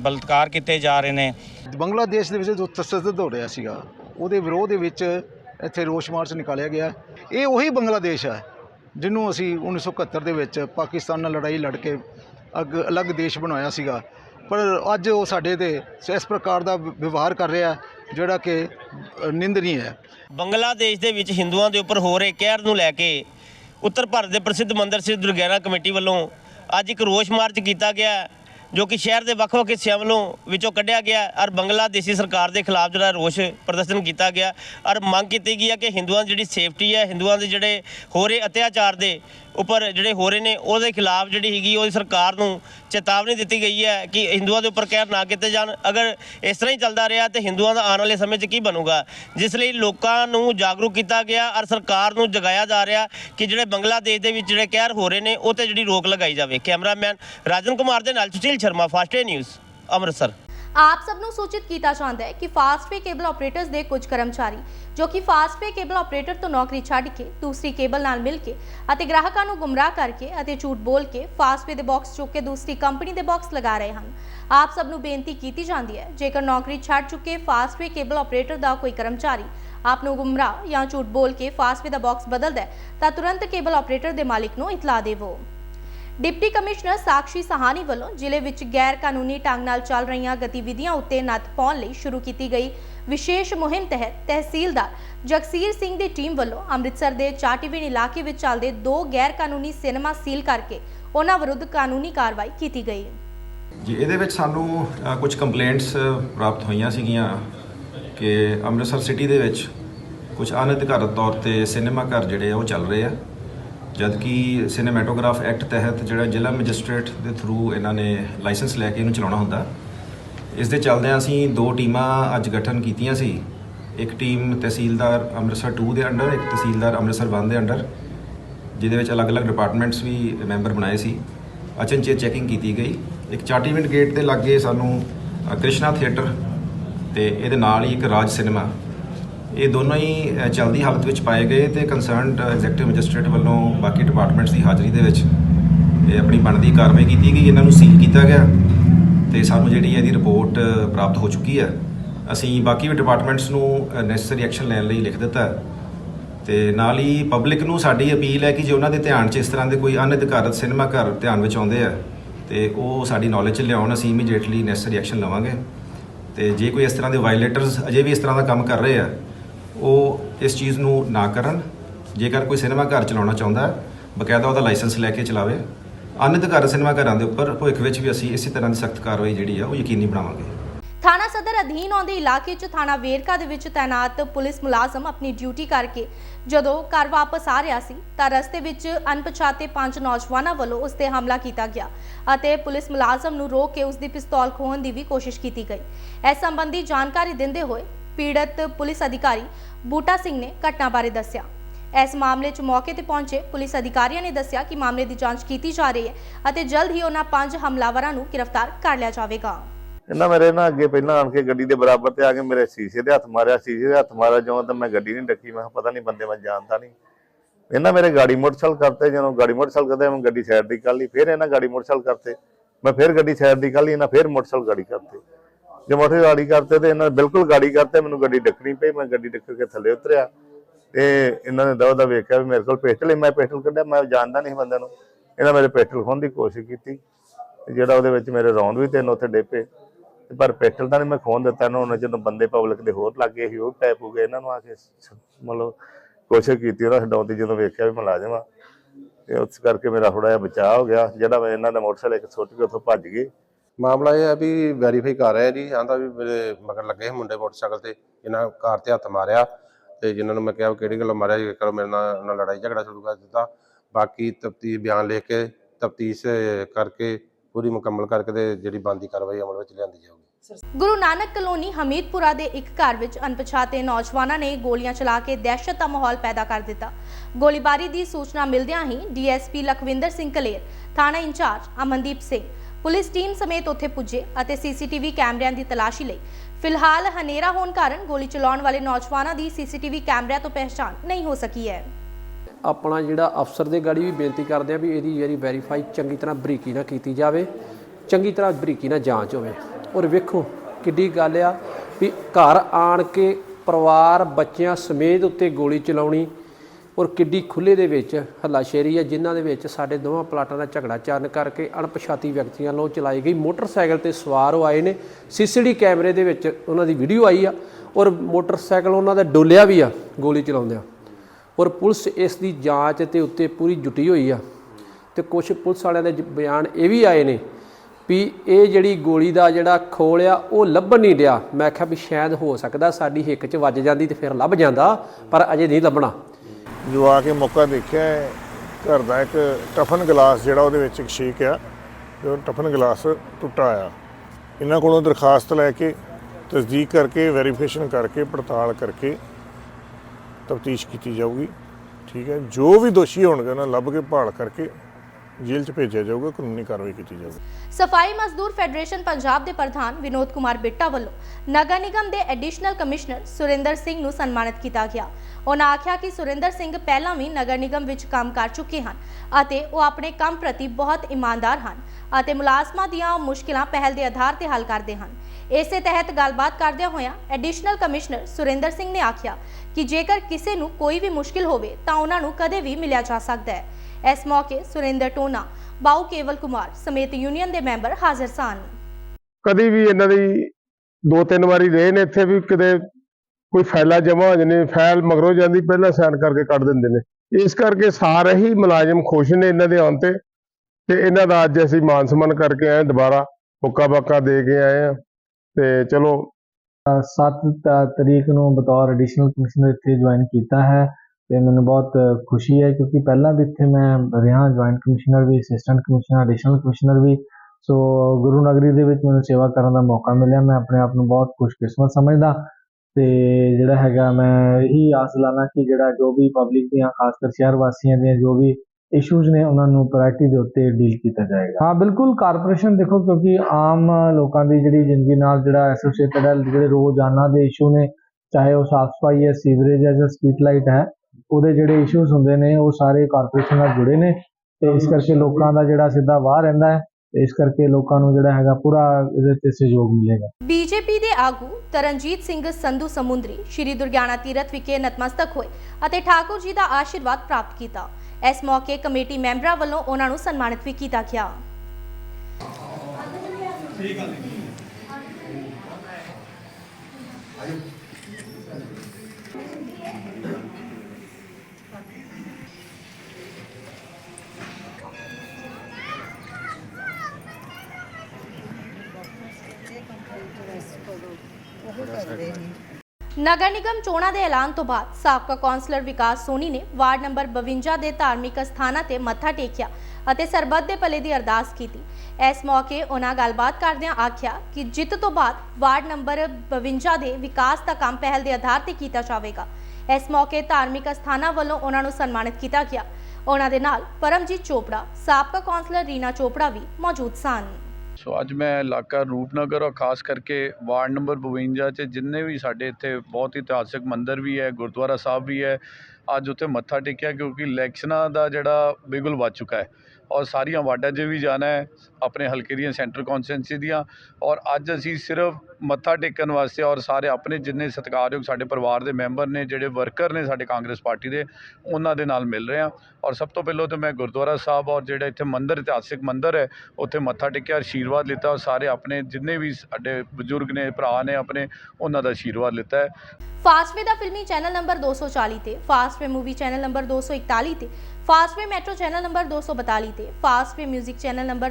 ਬਲਾਤਕਾਰ ਕੀਤੇ ਜਾ ਰਹੇ ਨੇ। ਬੰਗਲਾਦੇਸ਼ ਦੇ ਵਿੱਚ ਜੋ ਤਸ਼ੱਦਦ ਹੋ ਰਿਹਾ ਸੀਗਾ ਉਹਦੇ ਵਿਰੋਧ ਦੇ ਵਿੱਚ ਇੱਥੇ ਰੋਸ ਮਾਰਚ ਨਿਕਾਲਿਆ ਗਿਆ। ਇਹ ਉਹੀ ਬੰਗਲਾਦੇਸ਼ ਹੈ ਜਿਹਨੂੰ ਅਸੀਂ 1971 ਦੇ ਵਿੱਚ ਪਾਕਿਸਤਾਨ ਨਾਲ ਲੜਾਈ ਲੜ ਕੇ ਅੱਗ ਅਲੱਗ ਦੇਸ਼ ਬਣਾਇਆ ਸੀਗਾ। ਪਰ ਅੱਜ ਉਹ ਸਾਡੇ ਤੇ ਇਸ ਪ੍ਰਕਾਰ ਦਾ ਵਿਵਹਾਰ ਕਰ ਰਿਹਾ ਜਿਹੜਾ ਕਿ ਅ, ਨਿੰਦਨੀय ਹੈ। ਬੰਗਲਾਦੇਸ਼ ਦੇ ਵਿੱਚ ਹਿੰਦੂਆਂ ਦੇ ਉੱਪਰ ਹੋ ਰਹੇ ਕਹਿਰ ਨੂੰ ਲੈ ਕੇ ਉੱਤਰ ਭਾਰਤ ਦੇ ਪ੍ਰਸਿੱਧ ਮੰਦਿਰ ਸ੍ਰੀ ਦੁਰਗਿਆਨਾ ਕਮੇਟੀ ਵੱਲੋਂ ਅੱਜ ਇੱਕ ਰੋਸ ਮਾਰਚ ਕੀਤਾ ਗਿਆ ਜੋ ਕਿ ਸ਼ਹਿਰ ਦੇ ਵੱਖ-ਵੱਖ ਹਿੱਸਿਆਂ ਵੱਲੋਂ ਵਿੱਚੋਂ ਕੱਢਿਆ ਗਿਆ ਔਰ ਬੰਗਲਾਦੇਸ਼ੀ ਸਰਕਾਰ ਦੇ ਖਿਲਾਫ ਜਿਹੜਾ ਰੋਸ ਪ੍ਰਦਰਸ਼ਨ ਕੀਤਾ ਗਿਆ ਔਰ ਮੰਗ ਕੀਤੀ ਗਈ ਹੈ ਕਿ ਹਿੰਦੂਆਂ ਦੀ ਜਿਹੜੀ ਸੇਫਟੀ ਹੈ, ਹਿੰਦੂਆਂ ਦੇ ਜਿਹੜੇ ਹੋ ਰਹੇ ਅਤਿਆਚਾਰ ਦੇ ਉੱਪਰ ਜਿਹੜੇ ਹੋ ਰਹੇ ਨੇ, ਉਹਦੇ ਖਿਲਾਫ ਜਿਹੜੀ ਹੈਗੀ ਉਹਦੀ ਸਰਕਾਰ ਨੂੰ ਚੇਤਾਵਨੀ ਦਿੱਤੀ ਗਈ ਹੈ ਕਿ ਹਿੰਦੂਆਂ ਦੇ ਉੱਪਰ ਕਹਿਰ ਨਾ ਕੀਤੇ ਜਾਣ। ਅਗਰ ਇਸ ਤਰ੍ਹਾਂ ਹੀ ਚੱਲਦਾ ਰਿਹਾ ਤੇ ਹਿੰਦੂਆਂ ਦਾ ਆਉਣ ਵਾਲੇ ਸਮੇਂ 'ਚ ਕੀ ਬਣੂਗਾ? ਜਿਸ ਲਈ ਲੋਕਾਂ ਨੂੰ ਜਾਗਰੂਕ ਕੀਤਾ ਗਿਆ ਔਰ ਸਰਕਾਰ ਨੂੰ ਜਗਾਇਆ ਜਾ ਰਿਹਾ ਕਿ ਜਿਹੜੇ ਬੰਗਲਾਦੇਸ਼ ਦੇ ਵਿੱਚ ਜਿਹੜੇ ਕਹਿਰ ਹੋ ਰਹੇ ਨੇ, ਉਹ ਤੇ ਜਿਹੜੀ ਰੋਕ ਲਗਾਈ ਜਾਵੇ। ਕੈਮਰਾਮੈਨ ਰਾਜਨ ਕੁਮਾਰ ਦੇ ਨਾਲ ਸੁਸ਼ੀਲ ਸ਼ਰਮਾ, ਫਾਸਟੇ ਨਿਊਜ਼, ਅੰਮ੍ਰਿਤਸਰ। ਆਪ ਸਭ ਨੂੰ ਸੂਚਿਤ ਕੀਤਾ ਜਾਂਦਾ ਹੈ ਕਿ ਫਾਸਟਵੇ ਕੇਬਲ ਆਪਰੇਟਰਸ ਦੇ ਕੁਝ ਕਰਮਚਾਰੀ, ਜੋ ਕਿ ਫਾਸਟਵੇ ਕੇਬਲ ਆਪਰੇਟਰ ਤੋਂ ਨੌਕਰੀ ਛੱਡ ਕੇ ਦੂਸਰੀ ਕੇਬਲ ਨਾਲ ਮਿਲ ਕੇ ਅਤੇ ਗ੍ਰਾਹਕਾਂ ਨੂੰ ਗੁੰਮਰਾਹ ਕਰਕੇ ਅਤੇ ਝੂਠ ਬੋਲ ਕੇ ਫਾਸਟਵੇ ਦੇ ਬਾਕਸ ਚੁੱਕ ਕੇ ਦੂਸਰੀ ਕੰਪਨੀ ਦੇ ਬਾਕਸ ਲਗਾ ਰਹੇ ਹਨ। ਆਪ ਸਭ ਨੂੰ ਬੇਨਤੀ ਕੀਤੀ ਜਾਂਦੀ ਹੈ, ਜੇਕਰ ਨੌਕਰੀ ਛੱਡ ਚੁੱਕੇ ਫਾਸਟਵੇ ਕੇਬਲ ਆਪਰੇਟਰ ਦਾ ਕੋਈ ਕਰਮਚਾਰੀ ਆਪ ਨੂੰ ਗੁੰਮਰਾਹ ਜਾਂ ਝੂਠ ਬੋਲ ਕੇ ਫਾਸਟਵੇ ਦਾ ਬਾਕਸ ਬਦਲਦਾ ਹੈ, ਤਾਂ ਤੁਰੰਤ ਕੇਬਲ ਆਪਰੇਟਰ ਦੇ ਮਾਲਿਕ ਨੂੰ ਇਤਲਾਹ ਦੇਵੋ। ਡਿਪਟੀ ਕਮਿਸ਼ਨਰ ਸਾਕਸ਼ੀ ਸਹਾਨੀ ਵੱਲੋਂ ਜ਼ਿਲ੍ਹੇ ਵਿੱਚ ਗੈਰ ਕਾਨੂੰਨੀ ਢੰਗ ਨਾਲ ਚੱਲ ਰਹੀਆਂ ਗਤੀਵਿਧੀਆਂ ਉੱਤੇ ਨੱਥ ਪਾਉਣ ਲਈ ਸ਼ੁਰੂ ਕੀਤੀ ਗਈ ਵਿਸ਼ੇਸ਼ ਮੁਹਿੰਮ ਤਹਿਤ ਤਹਿਸੀਲਦਾਰ ਜਗਸੀਰ ਸਿੰਘ ਦੀ ਟੀਮ ਵੱਲੋਂ ਅੰਮ੍ਰਿਤਸਰ ਦੇ ਚਾਟੀਵਿੰਡ ਇਲਾਕੇ ਵਿੱਚ ਚੱਲਦੇ ਦੋ ਗੈਰ ਕਾਨੂੰਨੀ ਸਿਨੇਮਾ ਸੀਲ ਕਰਕੇ ਉਹਨਾਂ ਵਿਰੁੱਧ ਕਾਨੂੰਨੀ ਕਾਰਵਾਈ ਕੀਤੀ ਗਈ ਜੀ ਇਹਦੇ ਵਿੱਚ ਸਾਨੂੰ ਅ, ਕੁਝ ਕੰਪਲੇਂਟਸ ਪ੍ਰਾਪਤ ਹੋਈਆਂ ਸੀਗੀਆਂ ਕਿ ਅੰਮ੍ਰਿਤਸਰ ਸਿਟੀ ਦੇ ਵਿੱਚ ਕੁਝ ਅਨਧਿਕਾਰਤ ਤੌਰ ਤੇ ਸਿਨੇਮਾ ਘਰ ਜਿਹੜੇ ਆ ਉਹ ਚੱਲ ਰਹੇ ਆ। ਜਦਕਿ ਸਿਨੇਮੈਟੋਗ੍ਰਾਫ ਐਕਟ ਤਹਿਤ ਜਿਹੜਾ ਜ਼ਿਲ੍ਹਾ ਮੈਜਿਸਟ੍ਰੇਟ ਦੇ ਥਰੂ ਇਹਨਾਂ ਨੇ ਲਾਇਸੈਂਸ ਲੈ ਕੇ ਇਹਨੂੰ ਚਲਾਉਣਾ ਹੁੰਦਾ, ਇਸ ਦੇ ਚੱਲਦਿਆਂ ਅਸੀਂ ਦੋ ਟੀਮਾਂ ਅੱਜ ਗਠਨ ਕੀਤੀਆਂ ਸੀ। ਇੱਕ ਟੀਮ ਤਹਿਸੀਲਦਾਰ ਅੰਮ੍ਰਿਤਸਰ 2 ਦੇ ਅੰਡਰ ਇੱਕ ਤਹਿਸੀਲਦਾਰ ਅੰਮ੍ਰਿਤਸਰ 1 ਦੇ ਅੰਡਰ ਜਿਹਦੇ ਵਿੱਚ ਅਲੱਗ-ਅਲੱਗ ਡਿਪਾਰਟਮੈਂਟਸ ਵੀ ਮੈਂਬਰ ਬਣਾਏ ਸੀ। ਅਚਨਚੇਤ ਚੈਕਿੰਗ ਕੀਤੀ ਗਈ। ਇੱਕ ਚਾਟੀਵਿੰਡ ਗੇਟ ਦੇ ਲਾਗੇ ਸਾਨੂੰ ਕ੍ਰਿਸ਼ਨਾ ਥੀਏਟਰ ਤੇ ਇਹਦੇ ਨਾਲ ਹੀ ਇੱਕ ਰਾਜ ਸਿਨੇਮਾ ਇਹ ਦੋਨੋਂ ਹੀ ਅ, ਚੱਲਦੀ ਹਾਲਤ ਵਿੱਚ ਪਾਏ ਗਏ ਤੇ ਕੰਸਰਨਡ ਐਗਜ਼ੈਕਟਿਵ ਮੈਜਿਸਟ੍ਰੇਟ ਵੱਲੋਂ ਬਾਕੀ ਡਿਪਾਰਟਮੈਂਟਸ ਦੀ ਹਾਜ਼ਰੀ ਦੇ ਵਿੱਚ ਇਹ ਆਪਣੀ ਬਣਦੀ ਕਾਰਵਾਈ ਕੀਤੀ ਗਈ ਇਹਨਾਂ ਨੂੰ ਸੀਲ ਕੀਤਾ ਗਿਆ ਤੇ ਸਾਨੂੰ ਜਿਹੜੀ ਇਹਦੀ ਰਿਪੋਰਟ ਪ੍ਰਾਪਤ ਹੋ ਚੁੱਕੀ ਹੈ। ਅਸੀਂ ਬਾਕੀ ਵੀ ਡਿਪਾਰਟਮੈਂਟਸ ਨੂੰ ਨੈਸੈਸਰੀ ਐਕਸ਼ਨ ਲੈਣ ਲਈ ਲਿਖ ਦਿੱਤਾ ਹੈ। ਤੇ ਨਾਲ ਹੀ ਪਬਲਿਕ ਨੂੰ ਸਾਡੀ ਅਪੀਲ ਹੈ ਕਿ ਜੇ ਉਹਨਾਂ ਦੇ ਧਿਆਨ 'ਚ ਇਸ ਤਰ੍ਹਾਂ ਦੇ ਕੋਈ ਅਨਧਿਕਾਰਤ ਸਿਨੇਮਾ ਘਰ ਧਿਆਨ ਵਿੱਚ ਆਉਂਦੇ ਆ ਤੇ ਉਹ ਸਾਡੀ ਨੌਲੇਜ 'ਚ ਲਿਆਉਣ ਅਸੀਂ ਇਮੀਡੀਏਟਲੀ ਨੈਸੈਸਰੀ ਐਕਸ਼ਨ ਲਵਾਂਗੇ। ਤੇ ਜੇ ਕੋਈ ਇਸ ਤਰ੍ਹਾਂ ਦੇ ਵਾਇਲੇਟਰਸ ਅਜੇ ਵੀ ਇਸ ਤਰ੍ਹਾਂ ਦਾ ਕੰਮ ਕਰ ਰਹੇ ਆ ਉਹ ਇਸ ਚੀਜ਼ ਨੂੰ ਨਾ ਕਰਨ। ਜੇਕਰ ਕੋਈ ਸਿਨੇਮਾ ਘਰ ਚਲਾਉਣਾ ਚਾਹੁੰਦਾ ਹੈ, ਬਕਾਇਦਾ ਉਹਦਾ ਲਾਇਸੈਂਸ ਲੈ ਕੇ ਚਲਾਵੇ। ਅਨਧਿਕਾਰਤ ਸਿਨੇਮਾ ਘਰਾਂ ਦੇ ਉੱਪਰ ਭਵਿੱਖ ਵਿੱਚ ਵੀ ਅਸੀਂ ਇਸੇ ਤਰ੍ਹਾਂ ਦੀ ਸਖਤ ਕਾਰਵਾਈ ਜਿਹੜੀ ਆ, ਉਹ ਯਕੀਨੀ ਬਣਾਵਾਂਗੇ। ਥਾਣਾ ਸਦਰ ਅਧੀਨ ਆਉਂਦੇ ਇਲਾਕੇ 'ਚ ਥਾਣਾ ਵੇਰਕਾ ਦੇ ਵਿੱਚ ਤਾਇਨਾਤ ਪੁਲਿਸ ਮੁਲਾਜ਼ਮ ਆਪਣੀ ਡਿਊਟੀ ਕਰਕੇ ਜਦੋਂ ਘਰ ਵਾਪਸ ਆ ਰਿਹਾ ਸੀ, ਤਾਂ ਰਸਤੇ ਵਿੱਚ ਅਣਪਛਾਤੇ ਪੰਜ ਨੌਜਵਾਨਾਂ ਵੱਲੋਂ ਉਸ ਤੇ ਹਮਲਾ ਕੀਤਾ ਗਿਆ ਅਤੇ ਪੁਲਿਸ ਮੁਲਾਜ਼ਮ ਨੂੰ ਰੋਕ ਕੇ ਉਸ ਦੀ ਪਿਸਤੌਲ ਖੋਹਣ ਦੀ ਵੀ ਕੋਸ਼ਿਸ਼ ਕੀਤੀ ਗਈ। ਇਸ ਸੰਬੰਧੀ ਜਾਣਕਾਰੀ ਦਿੰਦੇ ਹੋਏ ਪੀੜਤ ਪੁਲਿਸ ਅਧਿਕਾਰੀ ਬੂਟਾ ਸਿੰਘ ਨੇ ਘਟਨਾ ਬਾਰੇ ਦੱਸਿਆ। ਇਸ ਮਾਮਲੇ 'ਚ ਮੌਕੇ ਤੇ ਪਹੁੰਚੇ ਪੁਲਿਸ ਅਧਿਕਾਰੀਆਂ ਨੇ ਦੱਸਿਆ ਕਿ ਮਾਮਲੇ ਦੀ ਜਾਂਚ ਕੀਤੀ ਜਾ ਰਹੀ ਹੈ ਅਤੇ ਜਲਦ ਹੀ ਉਹਨਾਂ ਪੰਜ ਹਮਲਾਵਰਾਂ ਨੂੰ ਗ੍ਰਿਫਤਾਰ ਕਰ ਲਿਆ ਜਾਵੇਗਾ। ਇਹਨਾਂ ਮੇਰੇ ਨਾਲ ਅੱਗੇ ਪਹਿਲਾਂ ਆਣ ਕੇ ਗੱਡੀ ਦੇ ਬਰਾਬਰ ਤੇ ਆ ਕੇ ਮੇਰੇ ਸ਼ੀਸ਼ੇ ਦੇ ਹੱਥ ਮਾਰਿਆ। ਸ਼ੀਸ਼ੇ ਦੇ ਹੱਥ ਮਾਰਿਆ ਜਦੋਂ ਤਾਂ ਮੈਂ ਗੱਡੀ ਨਹੀਂ ਡੱਕੀ। ਮੈਂ ਕਿਹਾ ਪਤਾ ਨਹੀਂ ਬੰਦੇ ਮੈਂ ਜਾਣਦਾ ਨਹੀਂ। ਇਹਨਾਂ ਮੇਰੇ ਗਾੜੀ ਮੋਟਰਸਾਈਕਲ ਕਰਤੇ। ਜਦੋਂ ਗਾੜੀ ਮੋਟਰਸਾਈਕਲ ਕਰਦੇ ਮੈਂ ਗੱਡੀ ਸਾਈਡ ਦੀ ਕਰ ਲਈ। ਫਿਰ ਇਹਨਾਂ ਗਾੜੀ ਮੋਟਰਸਾਈਕਲ ਕਰਤੇ। ਮੈਂ ਫਿਰ ਗੱਡੀ ਸਾਈਡ ਦੀ ਕਰ ਲਈ, ਇਹਨਾਂ ਫਿਰ ਮੋਟਰਸਾਈਕਲ ਗਾੜੀ ਕਰਤੇ। ਜੇ ਮੋਟਰ ਗਾੜੀ ਕਰਤੇ ਤੇ ਇਹਨਾਂ ਨੇ ਬਿਲਕੁਲ ਗਾੜੀ ਕਰਤੇ, ਮੈਨੂੰ ਗੱਡੀ ਡੱਕਣੀ ਪਈ, ਮੈਂ ਗੱਡੀ ਡੱਕ ਕੇ ਥੱਲੇ ਉਤਰਿਆ ਤੇ ਇਹਨਾਂ ਨੇ ਦਵਾ ਦਾ ਵੇਖਿਆ ਵੀ ਮੇਰੇ ਕੋਲ ਪਿਸਟਲ ਹੈ ਮੈਂ ਪਿਸਟਲ ਕੱਢਿਆ, ਮੈਂ ਜਾਣਦਾ ਨਹੀਂ ਬੰਦੇ ਨੂੰ। ਇਹਨਾਂ ਮੇਰੇ ਪਿਸਟਲ ਖੋਹਣ ਦੀ ਕੋਸ਼ਿਸ਼ ਕੀਤੀ, ਤੇ ਜਿਹੜਾ ਉਹਦੇ ਵਿੱਚ ਮੇਰੇ ਰੌਂਦ ਵੀ ਤਿੰਨ ਉੱਥੇ ਡੇਪੇ ਪਰ ਪਿਸਟਲ ਤਾਂ ਨਹੀਂ ਮੈਂ ਖੋਹਣ ਦਿੱਤਾ ਇਹਨਾਂ ਨੂੰ ਜਦੋਂ ਬੰਦੇ ਪਬਲਿਕ ਦੇ ਹੋਰ ਲੱਗ ਗਏ ਸੀ ਉਹ ਟੈਪ ਹੋ ਗਏ, ਇਹਨਾਂ ਨੂੰ ਆ ਕੇ ਮਤਲਬ ਕੋਸ਼ਿਸ਼ ਕੀਤੀ, ਉਹਨਾਂ ਛਡਾਉਣ ਦੀ ਜਦੋਂ ਵੇਖਿਆ ਵੀ ਮੁਲਾਜ਼ਮ ਆ। ਤੇ ਉਸ ਕਰਕੇ ਮੇਰਾ ਥੋੜਾ ਜਿਹਾ ਬਚਾਅ ਹੋ ਗਿਆ, ਜਿਹੜਾ ਮੈਂ ਇਹਨਾਂ ਦਾ ਮੋਟਰਸਾਈਕਲ ਇੱਕ ਸੁੱਟ ਕੇ ਉੱਥੋਂ ਭੱਜ ਗਏ। ਮਾਮਲਾ ਇਹ ਹੈ ਵੀ ਵੈਰੀਫਾਈ ਕਰ ਰਿਹਾ ਜੀ ਆਂਦਾ ਵੀ ਮੇਰੇ ਮਗਰ ਲੱਗੇ ਸੀ ਮੁੰਡੇ ਮੋਟਰਸਾਈਕਲ ਤੇ ਇਹਨਾਂ ਕਾਰ ਤੇ ਹੱਥ ਮਾਰਿਆ ਤੇ ਜਿਨ੍ਹਾਂ ਨੂੰ ਮੈਂ ਕਿਹਾ ਵੀ ਕਿਹੜੀ ਗੱਲੋਂ ਮਾਰਿਆ ਜੀ, ਕਰੋ ਮੇਰੇ ਨਾਲ, ਉਹਨਾਂ ਲੜਾਈ ਝਗੜਾ ਸ਼ੁਰੂ ਕਰ ਦਿੱਤਾ। ਬਾਕੀ ਤਫਤੀਸ਼, ਬਿਆਨ ਲਿਖ ਕੇ ਤਫਤੀਸ਼ ਕਰਕੇ, ਪੂਰੀ ਮੁਕੰਮਲ ਕਰਕੇ ਤੇ ਜਿਹੜੀ ਬੰਦੀ ਕਾਰਵਾਈ ਅਮਲ ਵਿੱਚ ਲਿਆਂਦੀ ਜਾਊਗੀ। ਗੁਰੂ ਨਾਨਕ ਕਲੋਨੀ ਹਮੀਦਪੁਰਾ ਦੇ ਇੱਕ ਘਰ ਵਿੱਚ ਅਣਪਛਾਤੇ ਨੌਜਵਾਨਾਂ ਨੇ ਗੋਲੀਆਂ ਚਲਾ ਕੇ ਦਹਿਸ਼ਤ ਦਾ ਮਾਹੌਲ ਪੈਦਾ ਕਰ ਦਿੱਤਾ। ਗੋਲੀਬਾਰੀ ਦੀ ਸੂਚਨਾ ਮਿਲਦਿਆਂ ਹੀ ਡੀਐਸਪੀ ਲਖਵਿੰਦਰ ਸਿੰਘ ਕਲੇਰ, ਥਾਣਾ incharge Amandeep Singh police team ਸਮੇਤ ਉੱਥੇ ਪੁੱਜੇ ਅਤੇ ਸੀਸੀਟੀਵੀ ਕੈਮਰਿਆਂ ਦੀ ਤਲਾਸ਼ੀ ਲਈ ਫਿਲਹਾਲ ਹਨੇਰਾ ਹੋਣ ਕਾਰਨ ਗੋਲੀ ਚਲਾਉਣ ਵਾਲੇ ਨੌਜਵਾਨਾਂ ਦੀ ਸੀਸੀਟੀਵੀ ਕੈਮਰਿਆਂ ਤੋਂ ਪਹਿਚਾਣ ਨਹੀਂ ਹੋ ਸਕੀ ਹੈ। ਆਪਣਾ ਜਿਹੜਾ ਅਫਸਰ ਦੇ ਗਾੜੀ ਵੀ ਬੇਨਤੀ ਕਰਦੇ ਆ ਵੀ ਇਹਦੀ ਜਿਹੜੀ ਵੈਰੀਫਾਈ ਚੰਗੀ ਤਰ੍ਹਾਂ ਬਰੀਕੀ ਨਾਲ ਕੀਤੀ ਜਾਵੇ, ਚੰਗੀ ਤਰ੍ਹਾਂ ਬਰੀਕੀ ਨਾਲ ਜਾਂਚ ਹੋਵੇ। ਔਰ ਵੇਖੋ ਕਿੱਡੀ ਗੱਲ ਆ ਵੀ ਘਰ ਆਣ ਕੇ ਪਰਿਵਾਰ, ਬੱਚਿਆਂ ਸਮੇਤ ਉੱਤੇ ਗੋਲੀ ਚਲਾਉਣੀ ਔਰ ਕਿੱਡੀ ਖੁੱਲੇ ਦੇ ਵਿੱਚ ਹੱਲਾਸ਼ੇਰੀ ਹੈ, ਜਿਨ੍ਹਾਂ ਦੇ ਵਿੱਚ ਸਾਡੇ ਦੋਵਾਂ ਪਲਾਟਾਂ ਦਾ ਝਗੜਾ ਚੱਲਣ ਕਰਕੇ ਅਣਪਛਾਤੀ ਵਿਅਕਤੀਆਂ ਵੱਲੋਂ ਚਲਾਈ ਗਈ ਮੋਟਰਸਾਈਕਲ ਤੇ ਸਵਾਰ ਉਹ ਆਏ ਨੇ। ਸੀਸੀਟੀ ਕੈਮਰੇ ਦੇ ਵਿੱਚ ਉਹਨਾਂ ਦੀ ਵੀਡੀਓ ਆਈ ਆ ਔਰ ਮੋਟਰਸਾਈਕਲ ਉਹਨਾਂ ਦਾ ਡੋਲਿਆ ਵੀ ਆ ਗੋਲੀ ਚਲਾਉਂਦਿਆਂ। ਔਰ ਪੁਲਿਸ ਇਸ ਦੀ ਜਾਂਚ ਤੇ ਉੱਤੇ ਪੂਰੀ ਜੁਟੀ ਹੋਈ ਆ। ਤੇ ਕੁਝ ਪੁਲਿਸ ਵਾਲਿਆਂ ਦੇ ਬਿਆਨ ਇਹ ਵੀ ਆਏ ਨੇ ਵੀ ਇਹ ਜਿਹੜੀ ਗੋਲੀ ਦਾ ਜਿਹੜਾ ਖੋਲ ਆ, ਉਹ ਲੱਭਣ ਨਹੀਂ ਡਿਆ। ਮੈਂ ਕਿਹਾ ਵੀ ਸ਼ਾਇਦ ਹੋ ਸਕਦਾ ਸਾਡੀ ਹਿੱਕ 'ਚ ਵੱਜ ਜਾਂਦੀ ਤੇ ਫਿਰ ਲੱਭ ਜਾਂਦਾ, ਪਰ ਅਜੇ ਨਹੀਂ ਲੱਭਣਾ। ਜੋ ਆ ਕੇ ਮੌਕਾ ਦੇਖਿਆ ਘਰ ਦਾ ਇੱਕ ਟਫਨ ਗਲਾਸ ਜਿਹੜਾ ਉਹਦੇ ਵਿੱਚ ਇੱਕ ਸ਼ੇਕ ਆ, ਤੇ ਟਫਨ ਗਲਾਸ ਟੁੱਟਾ ਆ। ਇਹਨਾਂ ਕੋਲੋਂ ਦਰਖਾਸਤ ਲੈ ਕੇ, ਤਸਦੀਕ ਕਰਕੇ, ਵੈਰੀਫਿਕੇਸ਼ਨ ਕਰਕੇ, ਪੜਤਾਲ ਕਰਕੇ ਤਫਤੀਸ਼ ਕੀਤੀ ਜਾਊਗੀ। ਠੀਕ ਹੈ, ਜੋ ਵੀ ਦੋਸ਼ੀ ਹੋਣਗੇ, ਉਹਨਾਂ ਲੱਭ ਕੇ ਭਾਲ ਕਰਕੇ ਜੇਲ੍ਹ 'ਚ ਭੇਜਿਆ ਜਾਊਗਾ, ਕਾਨੂੰਨੀ ਕਾਰਵਾਈ ਕੀਤੀ ਜਾਊਗੀ। ਸਫ਼ਾਈ ਮਜ਼ਦੂਰ ਫੈਡਰੇਸ਼ਨ ਪੰਜਾਬ ਦੇ ਪ੍ਰਧਾਨ ਵਿਨੋਦ ਕੁਮਾਰ ਬਿੱਟਾ ਵੱਲੋਂ ਨਗਰ ਨਿਗਮ ਦੇ ਐਡੀਸ਼ਨਲ ਕਮਿਸ਼ਨਰ ਸੁਰਿੰਦਰ ਸਿੰਘ ਨੂੰ ਸਨਮਾਨਿਤ ਕੀਤਾ ਗਿਆ। ਉਹਨਾਂ ਆਖਿਆ ਕਿ ਸੁਰਿੰਦਰ ਸਿੰਘ ਪਹਿਲਾਂ ਵੀ ਨਗਰ ਨਿਗਮ ਵਿੱਚ ਕੰਮ ਕਰ ਚੁੱਕੇ ਹਨ ਅਤੇ ਉਹ ਆਪਣੇ ਕੰਮ ਪ੍ਰਤੀ ਬਹੁਤ ਇਮਾਨਦਾਰ ਹਨ ਅਤੇ ਮੁਲਾਜ਼ਮਾਂ ਦੀਆਂ ਮੁਸ਼ਕਿਲਾਂ ਪਹਿਲ ਦੇ ਆਧਾਰ ਤੇ ਹੱਲ ਕਰਦੇ ਹਨ। ਇਸੇ ਤਹਿਤ ਗੱਲਬਾਤ ਕਰਦਿਆਂ ਹੋਇਆਂ ਐਡੀਸ਼ਨਲ ਕਮਿਸ਼ਨਰ ਸੁਰਿੰਦਰ ਸਿੰਘ ਨੇ ਆਖਿਆ ਕਿ ਜੇਕਰ ਕਿਸੇ ਨੂੰ ਕੋਈ ਵੀ ਮੁਸ਼ਕਿਲ ਹੋਵੇ ਤਾਂ ਉਹਨਾਂ ਨੂੰ ਕਦੇ ਵੀ ਮਿਲਿਆ ਜਾ ਸਕਦਾ ਹੈ। ਇਸ ਮੌਕੇ ਸੁਰਿੰਦਰ ਟੋਨਾ, ਬਾਊ ਕੇਵਲ ਕੁਮਾਰ ਸਮੇਤ ਯੂਨੀਅਨ ਦੇ ਮੈਂਬਰ ਹਾਜ਼ਰ ਸਨ। ਕਦੀ ਵੀ ਇਹਨਾਂ ਦੀ ਦੋ ਤਿੰਨ ਵਾਰੀ ਰਹੇ ਨੇ ਇੱਥੇ ਵੀ ਕਿਤੇ ਕੋਈ ਫਾਈਲਾਂ ਜਮ੍ਹਾਂ ਹੋ ਜਾਂਦੇ ਫਾਈਲ ਮਗਰੋਂ ਜਾਂਦੀ, ਪਹਿਲਾਂ ਸਾਈਨ ਕਰਕੇ ਕੱਢ ਦਿੰਦੇ ਨੇ। ਇਸ ਕਰਕੇ ਸਾਰੇ ਹੀ ਮੁਲਾਜ਼ਮ ਖੁਸ਼ ਨੇ ਇਹਨਾਂ ਦੇ ਆਉਣ ਤੇ। ਤੇ ਇਹਨਾਂ ਦਾ ਅੱਜ ਅਸੀਂ ਮਾਨ ਸਨਮਾਨ ਕਰਕੇ ਆਏ ਦੁਬਾਰਾ ਹੁੱਕਾ ਬੱਕਾ ਦੇ ਕੇ ਆਏ ਆ ਤੇ ਚਲੋ। 7 ਤਰੀਕ ਨੂੰ ਬਤੌਰ ਐਡੀਸ਼ਨਲ ਕਮਿਸ਼ਨਰ ਇੱਥੇ ਜੁਆਇਨ ਕੀਤਾ ਹੈ। ਤੇ ਮੈਨੂੰ ਬਹੁਤ ਖੁਸ਼ੀ ਹੈ, ਕਿਉਂਕਿ ਪਹਿਲਾਂ ਵੀ ਇੱਥੇ ਮੈਂ ਰਿਹਾ ਜੁਆਇੰਟ ਕਮਿਸ਼ਨਰ ਵੀ ਅਸਿਸਟੈਂਟ ਕਮਿਸ਼ਨਰ ਐਡੀਸ਼ਨਲ ਕਮਿਸ਼ਨਰ ਵੀ। ਸੋ ਗੁਰੂ ਨਗਰੀ ਦੇ ਵਿੱਚ ਮੈਨੂੰ ਸੇਵਾ ਕਰਨ ਦਾ ਮੌਕਾ ਮਿਲਿਆ। ਮੈਂ ਆਪਣੇ ਆਪ ਨੂੰ ਬਹੁਤ ਖੁਸ਼ਕਿਸਮਤ ਸਮਝਦਾ। ਅਤੇ ਜਿਹੜਾ ਹੈਗਾ ਮੈਂ ਇਹੀ ਆਸ ਲਾਉਂਦਾ ਕਿ ਜਿਹੜਾ ਜੋ ਵੀ ਪਬਲਿਕ ਦੀਆਂ ਖਾਸ ਕਰ ਸ਼ਹਿਰ ਵਾਸੀਆਂ ਦੀਆਂ ਜੋ ਵੀ ਇਸ਼ੂਜ਼ ਨੇ ਉਹਨਾਂ ਨੂੰ ਪ੍ਰਾਇੋਰਟੀ ਦੇ ਉੱਤੇ ਡੀਲ ਕੀਤਾ ਜਾਏਗਾ। ਹਾਂ, ਬਿਲਕੁਲ ਕਾਰਪੋਰੇਸ਼ਨ ਦੇਖੋ ਕਿਉਂਕਿ ਆਮ ਲੋਕਾਂ ਦੀ ਜਿਹੜੀ ਜ਼ਿੰਦਗੀ ਨਾਲ ਜਿਹੜਾ ਐਸੋਸੀਏਟਡ ਹੈ, ਜਿਹੜੇ ਰੋਜ਼ਾਨਾ ਦੇ ਇਸ਼ੂ ਨੇ, ਚਾਹੇ ਉਹ ਸਾਫ਼ ਸਫ਼ਾਈ ਹੈ ਸੀਵਰੇਜ ਹੈ ਜਾਂ ਸਟਰੀਟ ਲਾਈਟ ਹੈ, ਉਹਦੇ ਜਿਹੜੇ ਇਸ਼ੂਜ਼ ਹੁੰਦੇ ਨੇ ਉਹ ਸਾਰੇ ਕਾਰਪੋਰੇਸ਼ਨ ਨਾਲ ਜੁੜੇ ਨੇ ਤੇ ਇਸ ਕਰਕੇ ਲੋਕਾਂ ਦਾ ਜਿਹੜਾ ਸਿੱਧਾ ਵਾਹ ਰਹਿੰਦਾ ਹੈ। ਇਸ ਕਰਕੇ ਲੋਕਾਂ ਨੂੰ ਜਿਹੜਾ ਹੈਗਾ ਪੂਰਾ ਇਹਦੇ ਤੇ ਸਹਿਯੋਗ ਮਿਲੇਗਾ। ਬੀਜੇਪੀ ਦੇ ਆਗੂ ਤਰਨਜੀਤ ਸਿੰਘ ਸੰਧੂ ਸਮੁੰਦਰੀ ਸ਼੍ਰੀ ਦੁਰਗਿਆਨਾ ਤੀਰਥ ਵਿਖੇ ਨਤਮਸਤਕ ਹੋਏ ਅਤੇ ਠਾਕੁਰ ਜੀ ਦਾ ਆਸ਼ੀਰਵਾਦ ਪ੍ਰਾਪਤ ਕੀਤਾ। ਇਸ ਮੌਕੇ ਕਮੇਟੀ ਮੈਂਬਰਾਂ ਵੱਲੋਂ ਉਹਨਾਂ ਨੂੰ ਸਨਮਾਨਿਤ ਵੀ ਕੀਤਾ ਗਿਆ। ਨਗਰ ਨਿਗਮ ਚੋਣਾਂ ਦੇ ਐਲਾਨ ਤੋਂ ਬਾਅਦ ਸਾਬਕਾ ਕੌਂਸਲਰ ਵਿਕਾਸ ਸੋਨੀ ਨੇ ਵਾਰਡ ਨੰਬਰ 52 ਦੇ ਧਾਰਮਿਕ ਸਥਾਨਾਂ ਤੇ ਮੱਥਾ ਟੇਕਿਆ ਅਤੇ ਸਰਬੱਤ ਦੇ ਭਲੇ ਦੀ ਅਰਦਾਸ ਕੀਤੀ। ਇਸ ਮੌਕੇ ਉਹਨਾਂ ਗੱਲਬਾਤ ਕਰਦਿਆਂ ਆਖਿਆ ਕਿ ਜਿੱਤ ਤੋਂ ਬਾਅਦ ਵਾਰਡ ਨੰਬਰ 52 ਦੇ ਵਿਕਾਸ ਦਾ ਕੰਮ ਪਹਿਲ ਦੇ ਆਧਾਰ ਤੇ ਕੀਤਾ ਜਾਵੇਗਾ। ਇਸ ਮੌਕੇ ਧਾਰਮਿਕ ਸਥਾਨਾਂ ਵੱਲੋਂ ਉਹਨਾਂ ਨੂੰ ਸਨਮਾਨਿਤ ਕੀਤਾ ਗਿਆ। ਉਹਨਾਂ ਦੇ ਨਾਲ ਪਰਮਜੀਤ ਚੋਪੜਾ, ਸਾਬਕਾ ਕੌਂਸਲਰ ਰੀਨਾ ਚੋਪੜਾ ਵੀ ਮੌਜੂਦ ਸਨ। ਸੋ ਅੱਜ ਮੈਂ ਇਲਾਕਾ ਰੂਪਨਗਰ ਔਰ ਖਾਸ ਕਰਕੇ ਵਾਰਡ ਨੰਬਰ 52 'ਚ ਜਿੰਨੇ ਵੀ ਸਾਡੇ ਇੱਥੇ ਬਹੁਤ ਇਤਿਹਾਸਿਕ ਮੰਦਿਰ ਵੀ ਹੈ, ਗੁਰਦੁਆਰਾ ਸਾਹਿਬ ਵੀ ਹੈ, ਅੱਜ ਉੱਥੇ ਮੱਥਾ ਟੇਕਿਆ ਕਿਉਂਕਿ ਇਲੈਕਸ਼ਨਾਂ ਦਾ ਜਿਹੜਾ ਬਿਗੁਲ ਵੱਜ ਚੁੱਕਾ ਹੈ ਔਰ ਸਾਰੀਆਂ ਵਾਰਡਾਂ 'ਚ ਵੀ ਜਾਣਾ ਹੈ। ਆਪਣੇ ਹਲਕੇ ਦੀਆਂ ਸੈਂਟਰ ਕੌਂਸਟੈਂਸੀ ਦੀਆਂ ਔਰ ਅੱਜ ਅਸੀਂ ਸਿਰਫ ਮੱਥਾ ਟੇਕਣ ਵਾਸਤੇ ਔਰ ਸਾਰੇ ਆਪਣੇ ਜਿੰਨੇ ਸਤਿਕਾਰਯੋਗ ਸਾਡੇ ਪਰਿਵਾਰ ਦੇ ਮੈਂਬਰ ਨੇ, ਜਿਹੜੇ ਵਰਕਰ ਨੇ ਸਾਡੇ ਕਾਂਗਰਸ ਪਾਰਟੀ ਦੇ, ਉਹਨਾਂ ਦੇ ਨਾਲ ਮਿਲ ਰਹੇ ਹਾਂ। ਔਰ ਸਭ ਤੋਂ ਪਹਿਲਾਂ ਤਾਂ ਮੈਂ ਗੁਰਦੁਆਰਾ ਸਾਹਿਬ ਔਰ ਜਿਹੜਾ ਇੱਥੇ ਮੰਦਿਰ, ਇਤਿਹਾਸਿਕ ਮੰਦਿਰ ਹੈ, ਉੱਥੇ ਮੱਥਾ ਟੇਕਿਆ ਆਸ਼ੀਰਵਾਦ ਲਿੱਤਾ ਔਰ ਸਾਰੇ ਆਪਣੇ ਜਿੰਨੇ ਵੀ ਸਾਡੇ ਬਜ਼ੁਰਗ ਨੇ, ਭਰਾ ਨੇ ਆਪਣੇ, ਉਹਨਾਂ ਦਾ ਆਸ਼ੀਰਵਾਦ ਲਿੱਤਾ ਹੈ। ਫਾਸਟਵੇ ਦਾ ਫਿਲਮੀ ਚੈਨਲ ਨੰਬਰ 240 ਤੇ, ਫਾਸਟਵੇ ਮੂਵੀ ਚੈਨਲ ਨੰਬਰ 241 ਤੇ, ਫਾਸਟਵੇ ਮੈਟਰੋ ਚੈਨਲ ਨੰਬਰ 242 ਤੇ, ਫਾਸਟਵੇ 뮤직 ਚੈਨਲ ਨੰਬਰ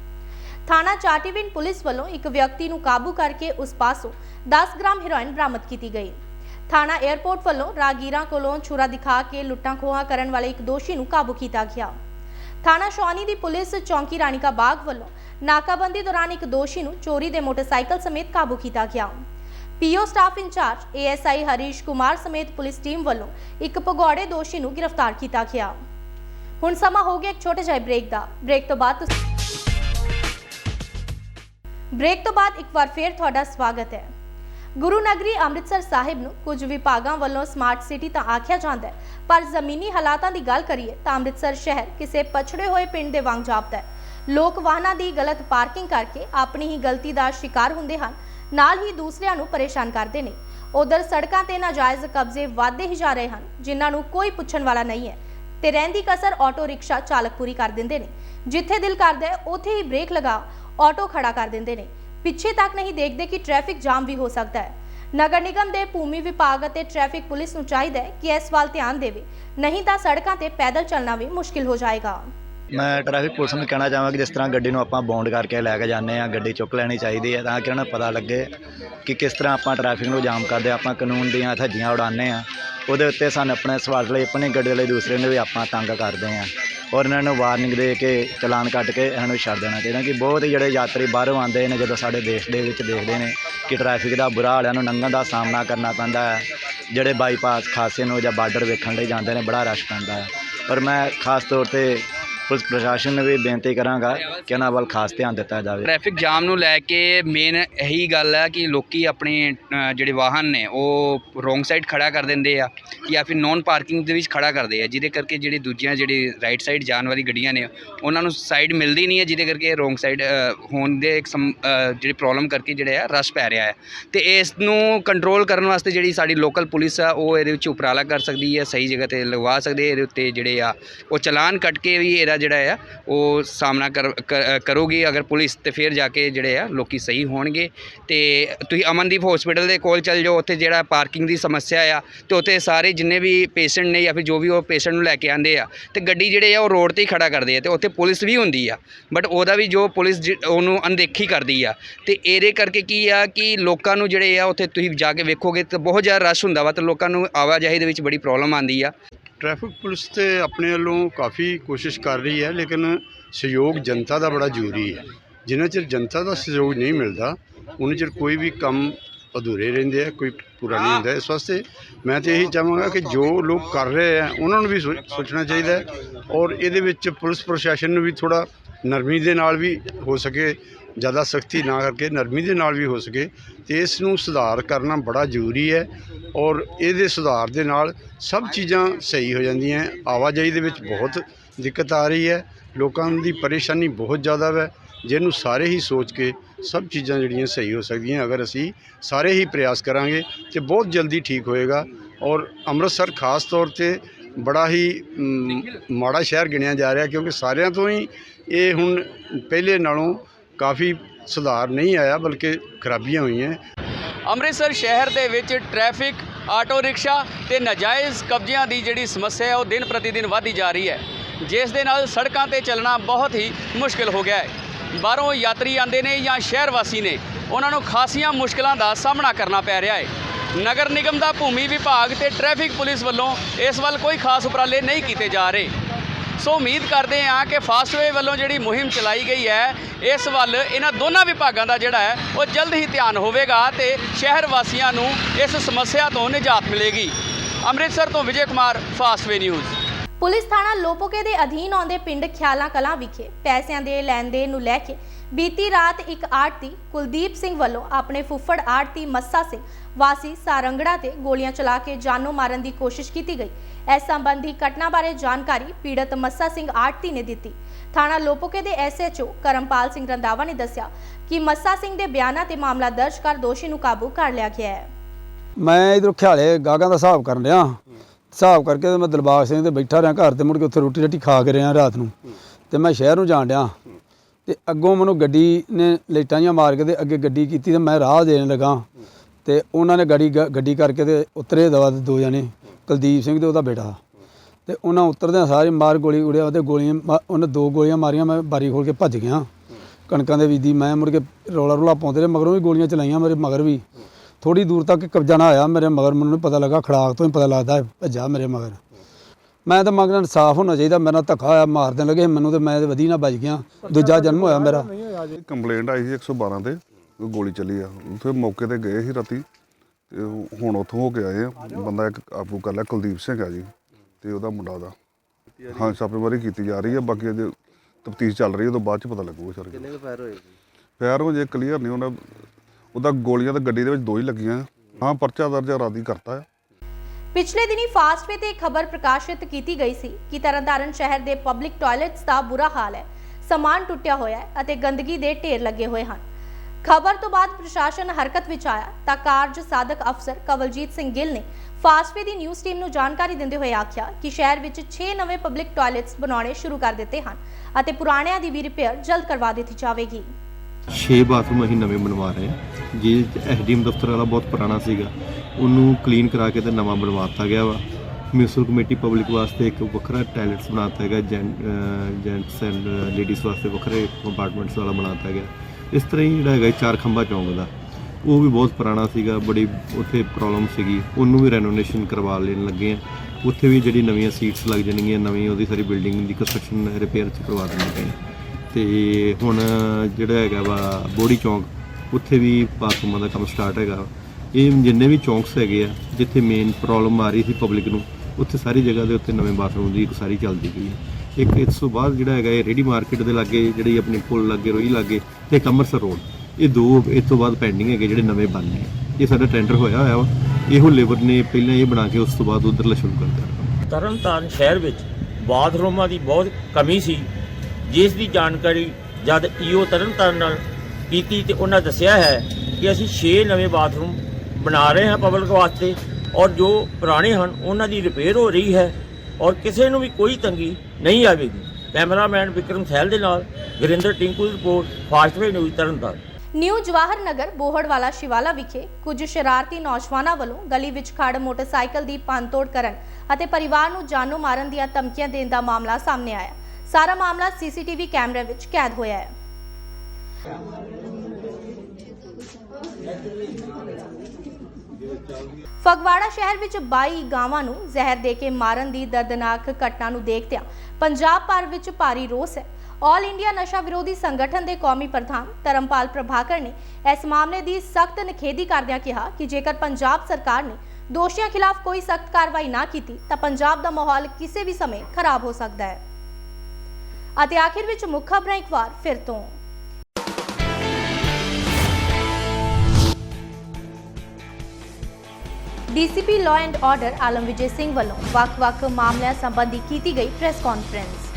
ਥਾਣਾ ਚਾਟੀਵਿੰਡ ਪੁਲਿਸ ਵੱਲੋਂ ਇੱਕ ਵਿਅਕਤੀ ਨੂੰ ਕਾਬੂ ਕਰਕੇ ਉਸ ਪਾਸੋਂ 10 ਗ੍ਰਾਮ ਹੈਰੋਇਨ ਬਰਾਮਦ ਕੀਤੀ ਗਈ। ਥਾਣਾ 에ਅਰਪੋਰਟ ਵੱਲੋਂ ਰਾਗੀਰਾਂ ਕੋਲੋਂ ਛੁਰਾ ਦਿਖਾ ਕੇ ਲੁੱਟਾਂ ਖੋਹਾਂ ਕਰਨ ਵਾਲੇ ਇੱਕ ਦੋਸ਼ੀ ਨੂੰ ਕਾਬੂ ਕੀਤਾ ਗਿਆ। ਥਾਣਾ ਸ਼ੌਨੀ ਦੀ ਪੁਲਿਸ ਚੌਂਕੀ ਰਾਣੀਕਾ ਬਾਗ ਵੱਲੋਂ ਨਾਕਾਬੰਦੀ ਦੌਰਾਨ ਇੱਕ ਦੋਸ਼ੀ ਨੂੰ ਚੋਰੀ ਦੇ ਮੋਟਰਸਾਈਕਲ ਸਮੇਤ ਕਾਬੂ ਕੀਤਾ ਗਿਆ। PO staff incharge ASI Harish Kumar ਸਮੇਤ ਪੁਲਿਸ ਟੀਮ ਵੱਲੋਂ ਇੱਕ ਭਗੌੜੇ ਦੋਸ਼ੀ ਨੂੰ ਗ੍ਰਿਫਤਾਰ ਕੀਤਾ ਗਿਆ। ਹੁਣ ਸਮਾਂ ਹੋ ਗਿਆ ਇੱਕ ਛੋਟੇ ਜਿਹੇ ਬ੍ਰੇਕ ਦਾ। ਬ੍ਰੇਕ ਤੋਂ ਬਾਅਦ ਤੁਸੀਂ ਬ੍ਰੇਕ ਤੋਂ ਬਾਅਦ ਇੱਕ ਵਾਰ ਫੇਰ ਤੁਹਾਡਾ ਸਵਾਗਤ ਹੈ। ਗੁਰੂ ਨਗਰੀ ਅੰਮ੍ਰਿਤਸਰ ਸਾਹਿਬ ਨੂੰ ਕੁਝ ਵਿਭਾਗਾਂ ਵੱਲੋਂ ਸਮਾਰਟ ਸਿਟੀ ਤਾਂ ਆਖਿਆ ਜਾਂਦਾ ਹੈ, ਪਰ ਜ਼ਮੀਨੀ ਹਾਲਾਤਾਂ ਦੀ ਗੱਲ ਕਰੀਏ ਤਾਂ ਅੰਮ੍ਰਿਤਸਰ ਸ਼ਹਿਰ ਕਿਸੇ ਪਛੜੇ ਹੋਏ ਪਿੰਡ ਦੇ ਵਾਂਗ ਜਾਪਦਾ ਹੈ। ਲੋਕ ਵਾਹਨਾਂ ਦੀ ਗਲਤ ਪਾਰਕਿੰਗ ਕਰਕੇ ਆਪਣੀ ਹੀ ਗਲਤੀ ਦਾ ਸ਼ਿਕਾਰ ਹੁੰਦੇ ਹਨ, ਨਾਲ ਹੀ ਦੂਸਰਿਆਂ ਨੂੰ ਪਰੇਸ਼ਾਨ ਕਰਦੇ ਨੇ। ਉਧਰ ਸੜਕਾਂ ਤੇ ਨਾਜਾਇਜ਼ ਕਬਜ਼ੇ ਵਧਦੇ ਹੀ ਜਾ ਰਹੇ ਹਨ, ਜਿਨ੍ਹਾਂ ਨੂੰ ਕੋਈ ਪੁੱਛਣ ਵਾਲਾ ਨਹੀਂ ਹੈ ਤੇ ਰਹਿੰਦੀ ਕਸਰ ਆਟੋ ਰਿਕਸ਼ਾ ਚਾਲਕ ਪੂਰੀ ਕਰ ਦਿੰਦੇ ਨੇ। ਜਿੱਥੇ ਦਿਲ ਕਰਦਾ ਹੈ, ਉੱਥੇ ਹੀ ਬ੍ਰੇਕ ਲਗਾ ਆਟੋ ਖੜਾ ਕਰ ਦਿੰਦੇ ਨੇ। ਪਿੱਛੇ ਤੱਕ ਨਹੀਂ ਦੇਖਦੇ ਕਿ ਟ੍ਰੈਫਿਕ ਜਾਮ ਵੀ ਹੋ ਸਕਦਾ ਹੈ। ਨਗਰ ਨਿਗਮ ਦੇ ਭੂਮੀ ਵਿਭਾਗ ਅਤੇ ਟ੍ਰੈਫਿਕ ਪੁਲਿਸ ਨੂੰ ਚਾਹੀਦਾ ਹੈ ਕਿ ਇਸ ਵੱਲ ਧਿਆਨ ਦੇਵੇ। ਨਹੀਂ ਤਾਂ ਸੜਕਾਂ ਤੇ ਪੈਦਲ ਚੱਲਣਾ ਵੀ ਮੁਸ਼ਕਿਲ ਹੋ ਜਾਏਗਾ। ਮੈਂ ਟ੍ਰੈਫਿਕ ਪੁਲਿਸ ਨੂੰ ਕਹਿਣਾ ਚਾਹਾਂਗਾ ਕਿ ਜਿਸ ਤਰ੍ਹਾਂ ਗੱਡੀ ਨੂੰ ਆਪਾਂ ਬੌਂਡ ਕਰਕੇ ਲੈ ਕੇ ਜਾਂਦੇ ਆ ਗੱਡੀ ਚੁੱਕ ਲੈਣੀ ਚਾਹੀਦੀ ਹੈ, ਤਾਂ ਕਿ ਉਹਨਾਂ ਨੂੰ ਪਤਾ ਲੱਗੇ ਕਿ ਕਿਸ ਤਰ੍ਹਾਂ ਆਪਾਂ ਟ੍ਰੈਫਿਕ ਨੂੰ ਜਾਮ ਕਰਦੇ ਆਪਾਂ ਕਾਨੂੰਨ ਦੀਆਂ ਧੱਜੀਆਂ ਉਡਾਉਂਦੇ ਆ ਉਹਦੇ ਉੱਤੇ ਸਾਨੂੰ ਆਪਣੇ ਸਵਾਰਥ ਲਈ, ਆਪਣੀ ਗੱਡੀ ਲਈ, ਦੂਸਰੇ ਨੂੰ ਵੀ ਆਪਾਂ ਤੰਗ ਕਰਦੇ ਆ ਔਰ ਇਹਨਾਂ ਨੂੰ ਵਾਰਨਿੰਗ ਦੇ ਕੇ, ਚਲਾਨ ਕੱਟ ਕੇ ਇਹਨਾਂ ਨੂੰ ਛੱਡ ਦੇਣਾ ਚਾਹੀਦਾ ਕਿ ਬਹੁਤ ਹੀ ਜਿਹੜੇ ਯਾਤਰੀ ਬਾਹਰੋਂ ਆਉਂਦੇ ਨੇ, ਜਦੋਂ ਸਾਡੇ ਦੇਸ਼ ਦੇ ਵਿੱਚ ਦੇਖਦੇ ਨੇ ਕਿ ਟ੍ਰੈਫਿਕ ਦਾ ਬੁਰਾ ਹਾਲਿਆਂ ਨੂੰ ਲੰਘਣ ਦਾ ਸਾਹਮਣਾ ਕਰਨਾ ਪੈਂਦਾ ਹੈ। ਜਿਹੜੇ ਬਾਈਪਾਸ ਖਾਸੇ ਨੂੰ ਜਾਂ ਬਾਰਡਰ ਵੇਖਣ ਲਈ ਜਾਂਦੇ ਨੇ, ਬੜਾ ਰਸ਼ ਪੈਂਦਾ ਹੈ। ਪਰ ਮੈਂ ਖਾਸ ਤੌਰ ਤੇ ਪੁਲਿਸ ਪ੍ਰਸ਼ਾਸਨ ਨੂੰ ਵੀ ਬੇਨਤੀ ਕਰਾਂਗਾ ਕਿ ਇਹਨਾਂ ਵੱਲ ਖਾਸ ਧਿਆਨ ਦਿੱਤਾ ਜਾਵੇ। ਟ੍ਰੈਫਿਕ ਜਾਮ ਨੂੰ ਲੈ ਕੇ ਮੇਨ ਇਹੀ ਗੱਲ ਹੈ ਕਿ ਲੋਕੀ ਆਪਣੇ ਅ, ਜਿਹੜੇ ਵਾਹਨ ਨੇ ਉਹ ਰੋਂਗ ਸਾਈਡ ਖੜਾ ਕਰ ਦਿੰਦੇ ਆ ਜਾਂ ਫਿਰ ਨੋਨ ਪਾਰਕਿੰਗ ਦੇ ਵਿੱਚ ਖੜਾ ਕਰਦੇ ਆ ਜਿਹਦੇ ਕਰਕੇ ਜਿਹੜੇ ਦੂਜੀਆਂ ਜਿਹੜੇ ਰਾਈਟ ਸਾਈਡ ਜਾਣ ਵਾਲੀ ਗੱਡੀਆਂ ਨੇ ਉਹਨਾਂ ਨੂੰ ਸਾਈਡ ਮਿਲਦੀ ਨਹੀਂ ਹੈ ਜਿਹਦੇ ਕਰਕੇ ਰੋਂਗ ਸਾਈਡ ਹੋਣ ਦੇ ਇੱਕ ਸਮ- ਅ, ਜਿਹੜੀ ਪ੍ਰੋਬਲਮ ਕਰਕੇ ਜਿਹੜਾ ਆ ਰਸ਼ ਪੈ ਰਿਹਾ ਹੈ। ਤੇ ਇਸ ਨੂੰ ਕੰਟਰੋਲ ਕਰਨ ਵਾਸਤੇ ਜਿਹੜੀ ਸਾਡੀ ਲੋਕਲ ਪੁਲਿਸ ਆ ਉਹ ਇਹਦੇ ਵਿੱਚ ਉਪਰਾਲਾ ਕਰ ਸਕਦੀ ਹੈ ਸਹੀ ਜਗ੍ਹਾ ਤੇ ਲਗਵਾ ਸਕਦੇ ਇਹਦੇ ਉੱਤੇ ਜਿਹੜੇ ਆ ਉਹ ਚਲਾਨ ਕੱਟ ਕੇ ਵੀ ਇਹਦਾ ਜਿਹੜਾ ਆ, ਉਹ ਸਾਹਮਣਾ ਕਰ- ਕਰ- ਕਰੂਗੀ। ਅਗਰ ਪੁਲਿਸ ਤੇ ਫਿਰ ਜਾ ਕੇ ਜਿਹੜੇ ਆ, ਲੋਕੀ ਸਹੀ ਹੋਣਗੇ। ਤੇ ਤੁਸੀਂ ਅਮਨਦੀਪ ਹਸਪੀਟਲ ਦੇ ਕੋਲ ਚੱਲ ਜਾਓ। ਉੱਥੇ ਜਿਹੜਾ ਪਾਰਕਿੰਗ ਦੀ ਸਮੱਸਿਆ ਆ, ਤੇ ਉੱਥੇ ਸਾਰੇ ਜਿੰਨੇ ਵੀ ਪੇਸ਼ੈਂਟ ਨੇ ਜਾਂ ਫਿਰ ਜੋ ਵੀ ਉਹ ਪੇਸ਼ੈਂਟ ਨੂੰ ਲੈ ਕੇ ਆਂਦੇ ਆ, ਤੇ ਗੱਡੀ ਜਿਹੜੇ ਆ, ਉਹ ਰੋਡ ਤੇ ਹੀ ਖੜਾ ਕਰਦੇ ਆ। ਤੇ ਉੱਥੇ ਪੁਲਿਸ ਵੀ ਹੁੰਦੀ ਆ। ਬਟ ਉਹਦਾ ਵੀ ਜੋ ਪੁਲਿਸ ਜਿ- ਉਹਨੂੰ ਅਣਦੇਖੀ ਕਰਦੀ ਆ। ਤੇ ਇਹਦੇ ਕਰਕੇ ਕੀ ਆ ਕਿ ਲੋਕਾਂ ਨੂੰ ਜਿਹੜੇ ਆ, ਉੱਥੇ ਤੁਸੀਂ ਜਾ ਕੇ ਵੇਖੋਗੇ, ਤਾਂ ਬਹੁਤ ਜ਼ਿਆਦਾ ਰਸ਼ ਹੁੰਦਾ ਵਾ, ਤੇ ਲੋਕਾਂ ਨੂੰ ਆਵਾਜਾਈ ਦੇ ਵਿੱਚ ਬੜੀ ਪ੍ਰੋਬਲਮ ਆਉਂਦੀ ਆ। ਟ੍ਰੈਫਿਕ ਪੁਲਿਸ ਤੇ ਆਪਣੇ ਵੱਲੋਂ ਕਾਫੀ ਕੋਸ਼ਿਸ਼ ਕਰ ਰਹੀ ਹੈ, ਲੇਕਿਨ ਸਹਿਯੋਗ ਜਨਤਾ ਦਾ ਬੜਾ ਜ਼ਰੂਰੀ ਹੈ। ਜਿੰਨਾ ਚਿਰ ਜਨਤਾ ਦਾ ਸਹਿਯੋਗ ਨਹੀਂ ਮਿਲਦਾ ਉਹਨਾਂ ਚਿਰ ਕੋਈ ਵੀ ਕੰਮ ਅਧੂਰੇ ਰਹਿੰਦੇ ਆ, ਕੋਈ ਪੂਰਾ ਨਹੀਂ ਹੁੰਦਾ। ਇਸ ਵਾਸਤੇ ਮੈਂ ਤੇ ਇਹੀ ਚਾਹਾਂਗਾ ਕਿ ਜੋ ਲੋਕ ਕਰ ਰਹੇ ਆ ਉਹਨਾਂ ਨੂੰ ਵੀ ਸੋਚ- ਸੋਚਣਾ ਚਾਹੀਦਾ ਔਰ ਇਹਦੇ ਵਿੱਚ ਪੁਲਿਸ ਪ੍ਰਸ਼ਾਸਨ ਨੂੰ ਵੀ ਥੋੜਾ ਨਰਮੀ ਦੇ ਨਾਲ ਵੀ ਹੋ ਸਕੇ। ਜ਼ਿਆਦਾ ਸਖਤੀ ਨਾ ਕਰਕੇ ਨਰਮੀ ਦੇ ਨਾਲ ਵੀ ਹੋ ਸਕੇ ਤੇ ਇਸ ਨੂੰ ਸੁਧਾਰ ਕਰਨਾ ਬੜਾ ਜ਼ਰੂਰੀ ਹੈ ਔਰ ਇਹਦੇ ਸੁਧਾਰ ਦੇ ਨਾਲ ਸਭ ਚੀਜ਼ਾਂ ਸਹੀ ਹੋ ਜਾਂਦੀਆਂ ਆਵਾਜਾਈ ਦੇ ਵਿੱਚ ਬਹੁਤ ਦਿੱਕਤ ਆ ਰਹੀ ਹੈ। ਲੋਕਾਂ ਦੀ ਪਰੇਸ਼ਾਨੀ ਬਹੁਤ ਜ਼ਿਆਦਾ ਹੈ ਜਿਹਨੂੰ ਸਾਰੇ ਹੀ ਸੋਚ ਕੇ ਸਭ ਚੀਜ਼ਾਂ ਜਿਹੜੀਆਂ ਸਹੀ ਹੋ ਸਕਦੀਆਂ ਅਗਰ ਅਸੀਂ ਸਾਰੇ ਹੀ ਪ੍ਰਯਾਸ ਕਰਾਂਗੇ ਤੇ ਬਹੁਤ ਜਲਦੀ ਠੀਕ ਹੋਏਗਾ ਔਰ ਅੰਮ੍ਰਿਤਸਰ ਖਾਸ ਤੌਰ ਤੇ ਬੜਾ ਹੀ ਮਾੜਾ ਸ਼ਹਿਰ ਗਿਣਿਆ ਜਾ ਰਿਹਾ ਕਿਉਂਕਿ ਸਾਰਿਆਂ ਤੋਂ ਹੀ ਇਹ ਹੁਣ ਪਹਿਲੇ ਨਾਲੋਂ ਕਾਫੀ ਸੁਧਾਰ ਨਹੀਂ ਆਇਆ, ਬਲਕਿ ਖਰਾਬੀਆਂ ਹੋਈਆਂ। ਅੰਮ੍ਰਿਤਸਰ ਸ਼ਹਿਰ ਦੇ ਵਿੱਚ ਟ੍ਰੈਫਿਕ, ਆਟੋ ਰਿਕਸ਼ਾ ਤੇ ਨਾਜਾਇਜ਼ ਕਬਜ਼ਿਆਂ ਦੀ ਜਿਹੜੀ ਸਮੱਸਿਆ ਹੈ, ਉਹ ਦਿਨ ਪ੍ਰਤੀ ਦਿਨ ਵਧਦੀ ਜਾ ਰਹੀ ਹੈ। ਜਿਸ ਦੇ ਨਾਲ ਸੜਕਾਂ ਤੇ ਚੱਲਣਾ ਬਹੁਤ ਹੀ ਮੁਸ਼ਕਲ ਹੋ ਗਿਆ ਹੈ। ਬਾਹਰੋਂ ਯਾਤਰੀ ਆਉਂਦੇ ਨੇ ਜਾਂ ਸ਼ਹਿਰ ਵਾਸੀ ਨੇ, ਉਹਨਾਂ ਨੂੰ ਖਾਸੀਆਂ ਮੁਸ਼ਕਲਾਂ ਦਾ ਸਾਹਮਣਾ ਕਰਨਾ ਪੈ ਰਿਹਾ ਹੈ। ਨਗਰ ਨਿਗਮ ਦਾ ਭੂਮੀ ਵਿਭਾਗ ਤੇ ਟ੍ਰੈਫਿਕ ਪੁਲਿਸ ਵੱਲੋਂ ਇਸ ਵੱਲ ਕੋਈ ਖਾਸ ਉਪਰਾਲੇ ਨਹੀਂ ਕੀਤੇ ਜਾ ਰਹੇ। ਸੋ ਉਮੀਦ ਕਰਦੇ ਹਾਂ ਕਿ ਫਾਸਟਵੇ ਵੱਲੋਂ ਜਿਹੜੀ ਮੁਹਿੰਮ ਚਲਾਈ ਗਈ ਹੈ, ਇਸ ਵੱਲ ਇਹਨਾਂ ਦੋਨਾਂ ਵਿਭਾਗਾਂ ਦਾ ਜਿਹੜਾ ਹੈ, ਉਹ ਜਲਦ ਹੀ ਧਿਆਨ ਹੋਵੇਗਾ ਤੇ ਸ਼ਹਿਰ ਵਾਸੀਆਂ ਨੂੰ ਇਸ ਸਮੱਸਿਆ ਤੋਂ ਨਿਜਾਤ ਮਿਲੇਗੀ। ਅੰਮ੍ਰਿਤਸਰ ਤੋਂ Vijay Kumar, Fastway News. Police ਥਾਣਾ ਲੋਪੋਕੇ ਦੇ ਅਧੀਨ ਆਉਂਦੇ ਪਿੰਡ ਖਿਆਲਾ ਕਲਾਂ ਵਿਖੇ ਪੈਸਿਆਂ ਦੇ ਲੈਣ ਦੇਣ ਨੂੰ ਲੈ ਕੇ ਬੀਤੀ ਰਾਤ ਇੱਕ ਆੜਤੀ ਕੁਲਦੀਪ ਸਿੰਘ ਵੱਲੋਂ ਆਪਣੇ ਫੁੱਫੜ ਆੜਤੀ ਮੱਸਾ ਸਿੰਘ ਵਾਸੀ ਸਾਰੰਗੜਾ ਤੇ ਗੋਲੀਆਂ ਚਲਾ ਕੇ ਜਾਨੋਂ ਮਾਰਨ ਦੀ ਕੋਸ਼ਿਸ਼ ਕੀਤੀ ਗਈ। ਇਸ ਸੰਬੰਧੀ ਘਟਨਾ ਬਾਰੇ ਜਾਣਕਾਰੀ ਪੀੜਤ ਮੱਸਾ ਸਿੰਘ ਆੜਤੀ ਨੇ ਦਿੱਤੀ। ਥਾਣਾ ਲੋਪੋਕੇ ਦੇ ਐਸਐਚਓ ਕਰਮਪਾਲ ਸਿੰਘ ਰੰਦਾਵਾ ਨੇ ਦੱਸਿਆ ਕਿ ਮੱਸਾ ਸਿੰਘ ਦੇ ਬਿਆਨਾਂ ਤੇ ਮਾਮਲਾ ਦਰਜ ਕਰ ਦੋਸ਼ੀ ਨੂੰ ਕਾਬੂ ਕਰ ਲਿਆ ਗਿਆ ਹੈ। ਮੈਂ ਇਧਰੋਂ ਖਿਆਲੇ ਗਾਗਾਂ ਦਾ ਹਿਸਾਬ ਕਰਨ ਰਿਹਾ ਹਿਸਾਬ ਕਰਕੇ ਮੈਂ ਦਿਲਬਾਗ ਸਿੰਘ ਤੇ ਬੈਠਾ ਰਿਹਾ ਘਰ ਤੇ ਮੁੜ ਕੇ ਉੱਥੇ ਰੋਟੀ ਰੱਟੀ ਖਾ ਕੇ ਰਿਹਾ ਰਾਤ ਨੂੰ। ਤੇ ਮੈਂ ਸ਼ਹਿਰ ਨੂੰ ਜਾਣ ਡਿਆ। ਤੇ ਅੱਗੋਂ ਮੈਨੂੰ ਗੱਡੀ ਨੇ ਲਾਈਟਾਂ ਜਿਹੀਆਂ ਮਾਰ ਕੇ ਤੇ ਅੱਗੇ ਗੱਡੀ ਕੀਤੀ ਤੇ ਮੈਂ ਰਾਹ ਦੇਣ ਲੱਗਾ। ਤੇ ਉਹਨਾਂ ਨੇ ਗੱਡੀ ਗੱਡੀ ਕਰਕੇ ਤੇ ਉਤਰੇ ਦਵਾ ਦੋ ਜਣੇ। ਕੁਲਦੀਪ ਸਿੰਘ ਤੇ ਉਹਦਾ ਬੇਟਾ। ਤੇ ਉਹਨਾਂ ਉਤਰਦਿਆਂ ਸਾਰੇ ਮਾਰ ਗੋਲੀ ਉੜਿਆ ਤੇ ਗੋਲੀਆਂ ਮਾ- ਉਹਨੇ ਦੋ ਗੋਲੀਆਂ ਮਾਰੀਆਂ ਮੈਂ ਬਾਰੀ ਖੋਲ ਕੇ ਭੱਜ ਗਿਆ। ਕਣਕਾਂ ਦੇ ਬੀਜੀ ਮੈਂ ਮੁੜ ਕੇ ਰੌਲਾ ਰੌਲਾ ਪਾਉਂਦੇ ਰਹੇ ਮਗਰੋਂ ਵੀ ਗੋਲੀਆਂ ਚਲਾਈਆਂ ਮੇਰੇ ਮਗਰ ਵੀ। ਥੋੜੀ ਦੂਰ ਤੱਕ ਕਬਜ਼ਾ ਨਾ ਆਇਆ ਮੇਰੇ ਮਗਰ ਮੈਨੂੰ ਨਹੀਂ ਪਤਾ ਲੱਗਾ ਖੜਾਕ ਤੋਂ ਹੀ ਪਤਾ ਲੱਗਦਾ ਹੈ, ਭੱਜਾ ਮੇਰੇ ਮਗਰ। ਮੈਂ ਤਾਂ ਮਗਰ ਇਨਸਾਫ ਹੋਣਾ ਚਾਹੀਦਾ ਮੇਰੇ ਨਾਲ ਧੱਕਾ ਹੋਇਆ ਮਾਰ ਦੇਣ ਲੱਗੇ ਮੈਨੂੰ ਤੇ ਮੈਂ ਤੇ ਵਧੀ ਨਾ ਬਚ ਗਿਆ ਦੂਜਾ ਜਨਮ ਹੋਇਆ ਮੇਰਾ। ਕੰਪਲੇਂਟ ਆਈ ਸੀ 112 ਤੇ ਕੋਈ ਗੋਲੀ ਚੱਲੀ ਆ। ਉੱਥੇ ਮੌਕੇ ਤੇ ਗਏ ਸੀ ਰਾਤੀ। ਤੇ ਹੁਣ ਉੱਥੋਂ ਹੋ ਕੇ ਆਏ ਆ। ਬੰਦਾ ਇੱਕ ਆਪੂ ਕਰ ਲਿਆ ਕੁਲਦੀਪ ਸਿੰਘ ਆ ਜੀ ਤੇ ਉਹਦਾ ਮੁੰਡਾ ਦਾ ਹਾਂ? ਛਾਪੇਮਾਰੀ ਕੀਤੀ ਜਾ ਰਹੀ ਹੈ ਬਾਕੀ ਅਜੇ ਤਫਤੀਸ਼ ਚੱਲ ਰਹੀ ਹੈ ਉਹ ਤੋਂ ਬਾਅਦ ਚ ਪਤਾ ਲੱਗੂਗਾ ਸਰ ਕਿੰਨੇ ਕੁ ਫਾਇਰ ਹੋਏ ਜੀ ਫੈਰ ਹੋ ਜੇ ਕਲੀਅਰ ਨਹੀਂ ਉਹਨਾਂ ਉਹਦਾ ਗੋਲੀਆਂ ਤਾਂ ਗੱਡੀ ਦੇ ਵਿੱਚ ਦੋ ਹੀ ਲੱਗੀਆਂ। ਹਾਂ ਪਰਚਾ ਦਰਜ ਰਾਦੀ ਕਰਤਾ ਹੈ ਪਿਛਲੇ ਦਿਨੀ ਫਾਸਟਵੇ ਤੇ ਖਬਰ ਪ੍ਰਕਾਸ਼ਿਤ ਕੀਤੀ ਗਈ ਸੀ ਕਿ ਤਰਨਤਾਰਨ ਸ਼ਹਿਰ ਦੇ ਪਬਲਿਕ ਟਾਇਲਟਸ ਦਾ ਬੁਰਾ ਹਾਲ ਹੈ। ਸਮਾਨ ਟੁੱਟਿਆ ਹੋਇਆ ਹੈ ਅਤੇ ਗੰਦਗੀ ਦੇ ਢੇਰ ਲੱਗੇ ਹੋਏ ਹਨ। ਖਬਰ ਤੋਂ ਬਾਅਦ ਪ੍ਰਸ਼ਾਸਨ ਹਰਕਤ ਵਿੱਚ ਆਇਆ ਤਾਂ ਕਾਰਜ ਸਾਧਕ ਅਫਸਰ ਕਵਲਜੀਤ ਸਿੰਘ ਗਿੱਲ ਨੇ ਫਾਸਟਵੇ ਦੀ ਨਿਊਜ਼ ਟੀਮ ਨੂੰ ਜਾਣਕਾਰੀ ਦਿੰਦੇ ਹੋਏ ਆਖਿਆ ਕਿ ਸ਼ਹਿਰ ਵਿੱਚ 6 ਨਵੇਂ ਪਬਲਿਕ ਟਾਇਲਟਸ ਬਣਾਉਣੇ ਸ਼ੁਰੂ ਕਰ ਦਿੱਤੇ ਹਨ ਅਤੇ ਪੁਰਾਣਿਆਂ ਦੀ ਵੀ ਰਿਪੇਅਰ ਜਲਦ ਕਰਵਾ ਦਿੱਤੀ ਜਾਵੇਗੀ। 6 ਬਾਥਰੂਮ ਅਸੀਂ ਨਵੇਂ ਬਣਵਾ ਰਹੇ ਹਾਂ। ਜਿਹ ਐਸਡੀਐਮ ਦਫ਼ਤਰ ਵਾਲਾ ਬਹੁਤ ਪੁਰਾਣਾ ਸੀਗਾ, ਉਹਨੂੰ ਕਲੀਨ ਕਰਾ ਕੇ ਤੇ ਨਵਾਂ ਬਣਵਾਤਾ ਗਿਆ ਵਾ। ਮਿਊਨਿਸਪਲ ਕਮੇਟੀ ਪਬਲਿਕ ਵਾਸਤੇ ਇੱਕ ਵੱਖਰਾ ਟਾਇਲਟਸ ਬਣਾਤਾ ਹੈਗਾ ਜੈਂਟਸ ਐਂਡ ਲੇਡੀਜ਼ ਵਾਸਤੇ ਵੱਖਰੇ ਕੰਪਾਰਟਮੈਂਟਸ ਵਾਲਾ ਬਣਾਤਾ ਗਿਆ। ਇਸ ਤਰ੍ਹਾਂ ਹੀ ਜਿਹੜਾ ਹੈਗਾ ਚਾਰ ਖੰਭਾ ਚੌਂਕ ਦਾ। ਉਹ ਵੀ ਬਹੁਤ ਪੁਰਾਣਾ ਸੀਗਾ, ਬੜੀ ਉੱਥੇ ਪ੍ਰੋਬਲਮ ਸੀਗੀ। ਉਹਨੂੰ ਵੀ ਰੈਨੋਵੇਸ਼ਨ ਕਰਵਾ ਲੈਣ ਲੱਗੇ ਆ। ਉੱਥੇ ਵੀ ਜਿਹੜੀ ਨਵੀਆਂ ਸੀਟਸ ਲੱਗ ਜਾਣਗੀਆਂ, ਨਵੀਂ ਉਹਦੀ ਸਾਰੀ ਬਿਲਡਿੰਗ ਦੀ ਕੰਸਟਰਕਸ਼ਨ ਰਿਪੇਅਰ ਚ ਕਰਵਾ ਦੇਣਗੇ ਤੇ ਹੁਣ ਜਿਹੜਾ ਹੈਗਾ ਵਾ ਬੋੜੀ ਚੌਂਕ, ਉੱਥੇ ਵੀ ਬਾਥਰੂਮਾਂ ਦਾ ਕੰਮ ਸਟਾਰਟ ਹੈਗਾ। ਇਹ ਜਿੰਨੇ ਵੀ ਚੌਂਕਸ ਹੈਗੇ ਆ, ਜਿੱਥੇ ਮੇਨ ਪ੍ਰੋਬਲਮ ਆ ਰਹੀ ਸੀ ਪਬਲਿਕ ਨੂੰ, ਉੱਥੇ ਸਾਰੀ ਜਗ੍ਹਾ ਦੇ ਉੱਤੇ ਨਵੇਂ ਬਾਥਰੂਮ ਦੀ ਸਾਰੀ ਚੱਲਦੀ ਗਈ ਹੈ ਇੱਕ ਇਸ ਤੋਂ ਬਾਅਦ ਜਿਹੜਾ ਹੈਗਾ ਇਹ ਰੇਡੀ ਮਾਰਕੀਟ ਦੇ ਲਾਗੇ, ਜਿਹੜੀ ਆਪਣੇ ਪੁਲ ਲਾਗੇ ਰੋਈ ਲਾਗੇ ਤੇ ਇੱਕ ਅੰਮ੍ਰਿਤਸਰ ਰੋਡ। ਇਹ ਦੋ ਇਸ ਤੋਂ ਬਾਅਦ ਪੈਂਡਿੰਗ ਹੈਗੇ ਜਿਹੜੇ ਨਵੇਂ ਬਣਨੇ ਇਹ ਸਾਡਾ ਟੈਂਡਰ ਹੋਇਆ ਹੋਇਆ ਵਾ। ਇਹੋ ਲੇਬਰ ਨੇ ਪਹਿਲਾਂ ਇਹ ਬਣਾ ਕੇ ਉਸ ਤੋਂ ਬਾਅਦ ਉਧਰਲਾ ਸ਼ੁਰੂ ਕਰ ਦਿੱਤਾ। ਤਰਨਤਾਰਨ ਸ਼ਹਿਰ ਵਿੱਚ ਬਾਥਰੂਮਾਂ ਦੀ ਬਹੁਤ ਕਮੀ ਸੀ। ਜਿਸ ਦੀ ਜਾਣਕਾਰੀ ਜਦ ਈਓ ਤਰਨਤਾਰਨ ਨਾਲ ਕੀਤੀ ਤੇ ਉਹਨਾਂ ਦੱਸਿਆ ਹੈ ਕਿ ਅਸੀਂ 6 ਨਵੇਂ ਬਾਥਰੂਮ ਬਣਾ ਰਹੇ ਹਾਂ ਪਬਲਿਕ ਵਾਸਤੇ ਔਰ ਜੋ ਪੁਰਾਣੇ ਹਨ, ਉਹਨਾਂ ਦੀ ਰਿਪੇਅਰ ਹੋ ਰਹੀ ਹੈ। ਔਰ ਕਿਸੇ ਨੂੰ ਵੀ ਕੋਈ ਤੰਗੀ ਨਹੀਂ ਆਵੇਗੀ। ਕੈਮਰਾਮੈਨ ਵਿਕਰਮ ਸਹਿਲ ਦੇ ਨਾਲ ਗੁਰਿੰਦਰ ਟਿੰਕੂ ਦੀ report Fastway news Tarn Taran. New Jawahar Nagar, Bohrwala, Shivala ਵਿਖੇ ਕੁਝ ਸ਼ਰਾਰਤੀ ਨੌਜਵਾਨਾਂ ਵੱਲੋਂ ਗਲੀ ਵਿੱਚ ਖੜ ਮੋਟਰਸਾਈਕਲ ਦੀ ਭੰਨਤੋੜ ਕਰਨ ਅਤੇ ਪਰਿਵਾਰ ਨੂੰ ਜਾਨੋਂ ਮਾਰਨ ਦੀਆਂ ਧਮਕੀਆਂ ਦੇਣ ਦਾ ਮਾਮਲਾ ਸਾਹਮਣੇ ਆਇਆ। ਸਾਰਾ ਮਾਮਲਾ ਸੀਸੀਟੀਵੀ ਕੈਮਰੇ ਵਿੱਚ ਕੈਦ ਹੋਇਆ ਹੈ। ਫਗਵਾੜਾ ਸ਼ਹਿਰ ਵਿੱਚ 22 ਗਾਵਾਂ ਨੂੰ ਜ਼ਹਿਰ ਦੇ ਕੇ ਮਾਰਨ ਦੀ ਦਰਦਨਾਕ ਘਟਨਾ ਨੂੰ ਦੇਖਦਿਆਂ ਪੰਜਾਬ ਭਰ ਵਿੱਚ ਭਾਰੀ ਰੋਸ ਹੈ। ਆਲ ਇੰਡੀਆ ਨਸ਼ਾ ਵਿਰੋਧੀ ਸੰਗਠਨ ਦੇ ਕੌਮੀ ਪ੍ਰਧਾਨ ਧਰਮਪਾਲ ਪ੍ਰਭਾਕਰ ਨੇ ਇਸ ਮਾਮਲੇ ਦੀ ਸਖਤ ਨਿਖੇਧੀ ਕਰਦਿਆਂ ਕਿਹਾ ਕਿ ਜੇਕਰ ਪੰਜਾਬ ਸਰਕਾਰ ਨੇ ਦੋਸ਼ੀਆਂ ਖਿਲਾਫ ਕੋਈ ਸਖਤ ਕਾਰਵਾਈ ਨਾ ਕੀਤੀ, ਤਾਂ ਪੰਜਾਬ ਦਾ ਮਾਹੌਲ ਕਿਸੇ ਵੀ ਸਮੇਂ ਖਰਾਬ ਹੋ ਸਕਦਾ ਹੈ। ਅਤੇ ਆਖਿਰ ਵਿੱਚ ਮੁੱਖ ਖਬਰਾਂ ਇੱਕ ਵਾਰ ਫਿਰ ਤੋਂ। DCP law and order Alam Vijay Singh ਵੱਲੋਂ ਵੱਖ-ਵੱਖ ਮਾਮਲਿਆਂ ਸੰਬੰਧੀ ਕੀਤੀ ਗਈ ਪ੍ਰੈਸ ਕਾਨਫਰੰਸ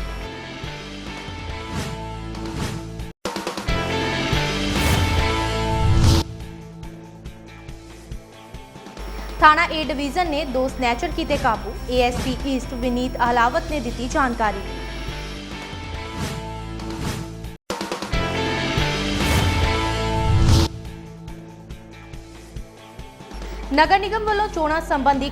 ਥਾਣਾ ਏ ਡਿਵੀਜ਼ਨ ਨੇ ਦੋ ਸਨੈਚਰ ਕੀਤੇ ਕਾਬੂ। ਏਐਸਪੀ ਈਸਟ ਵਿਨੀਤ ਅਹਲਾਵਤ ਨੇ ਦਿੱਤੀ ਜਾਣਕਾਰੀ। ਨਗਰ ਨਿਗਮ ਵੱਲੋਂ ਚੋਣਾਂ ਸੰਬੰਧੀ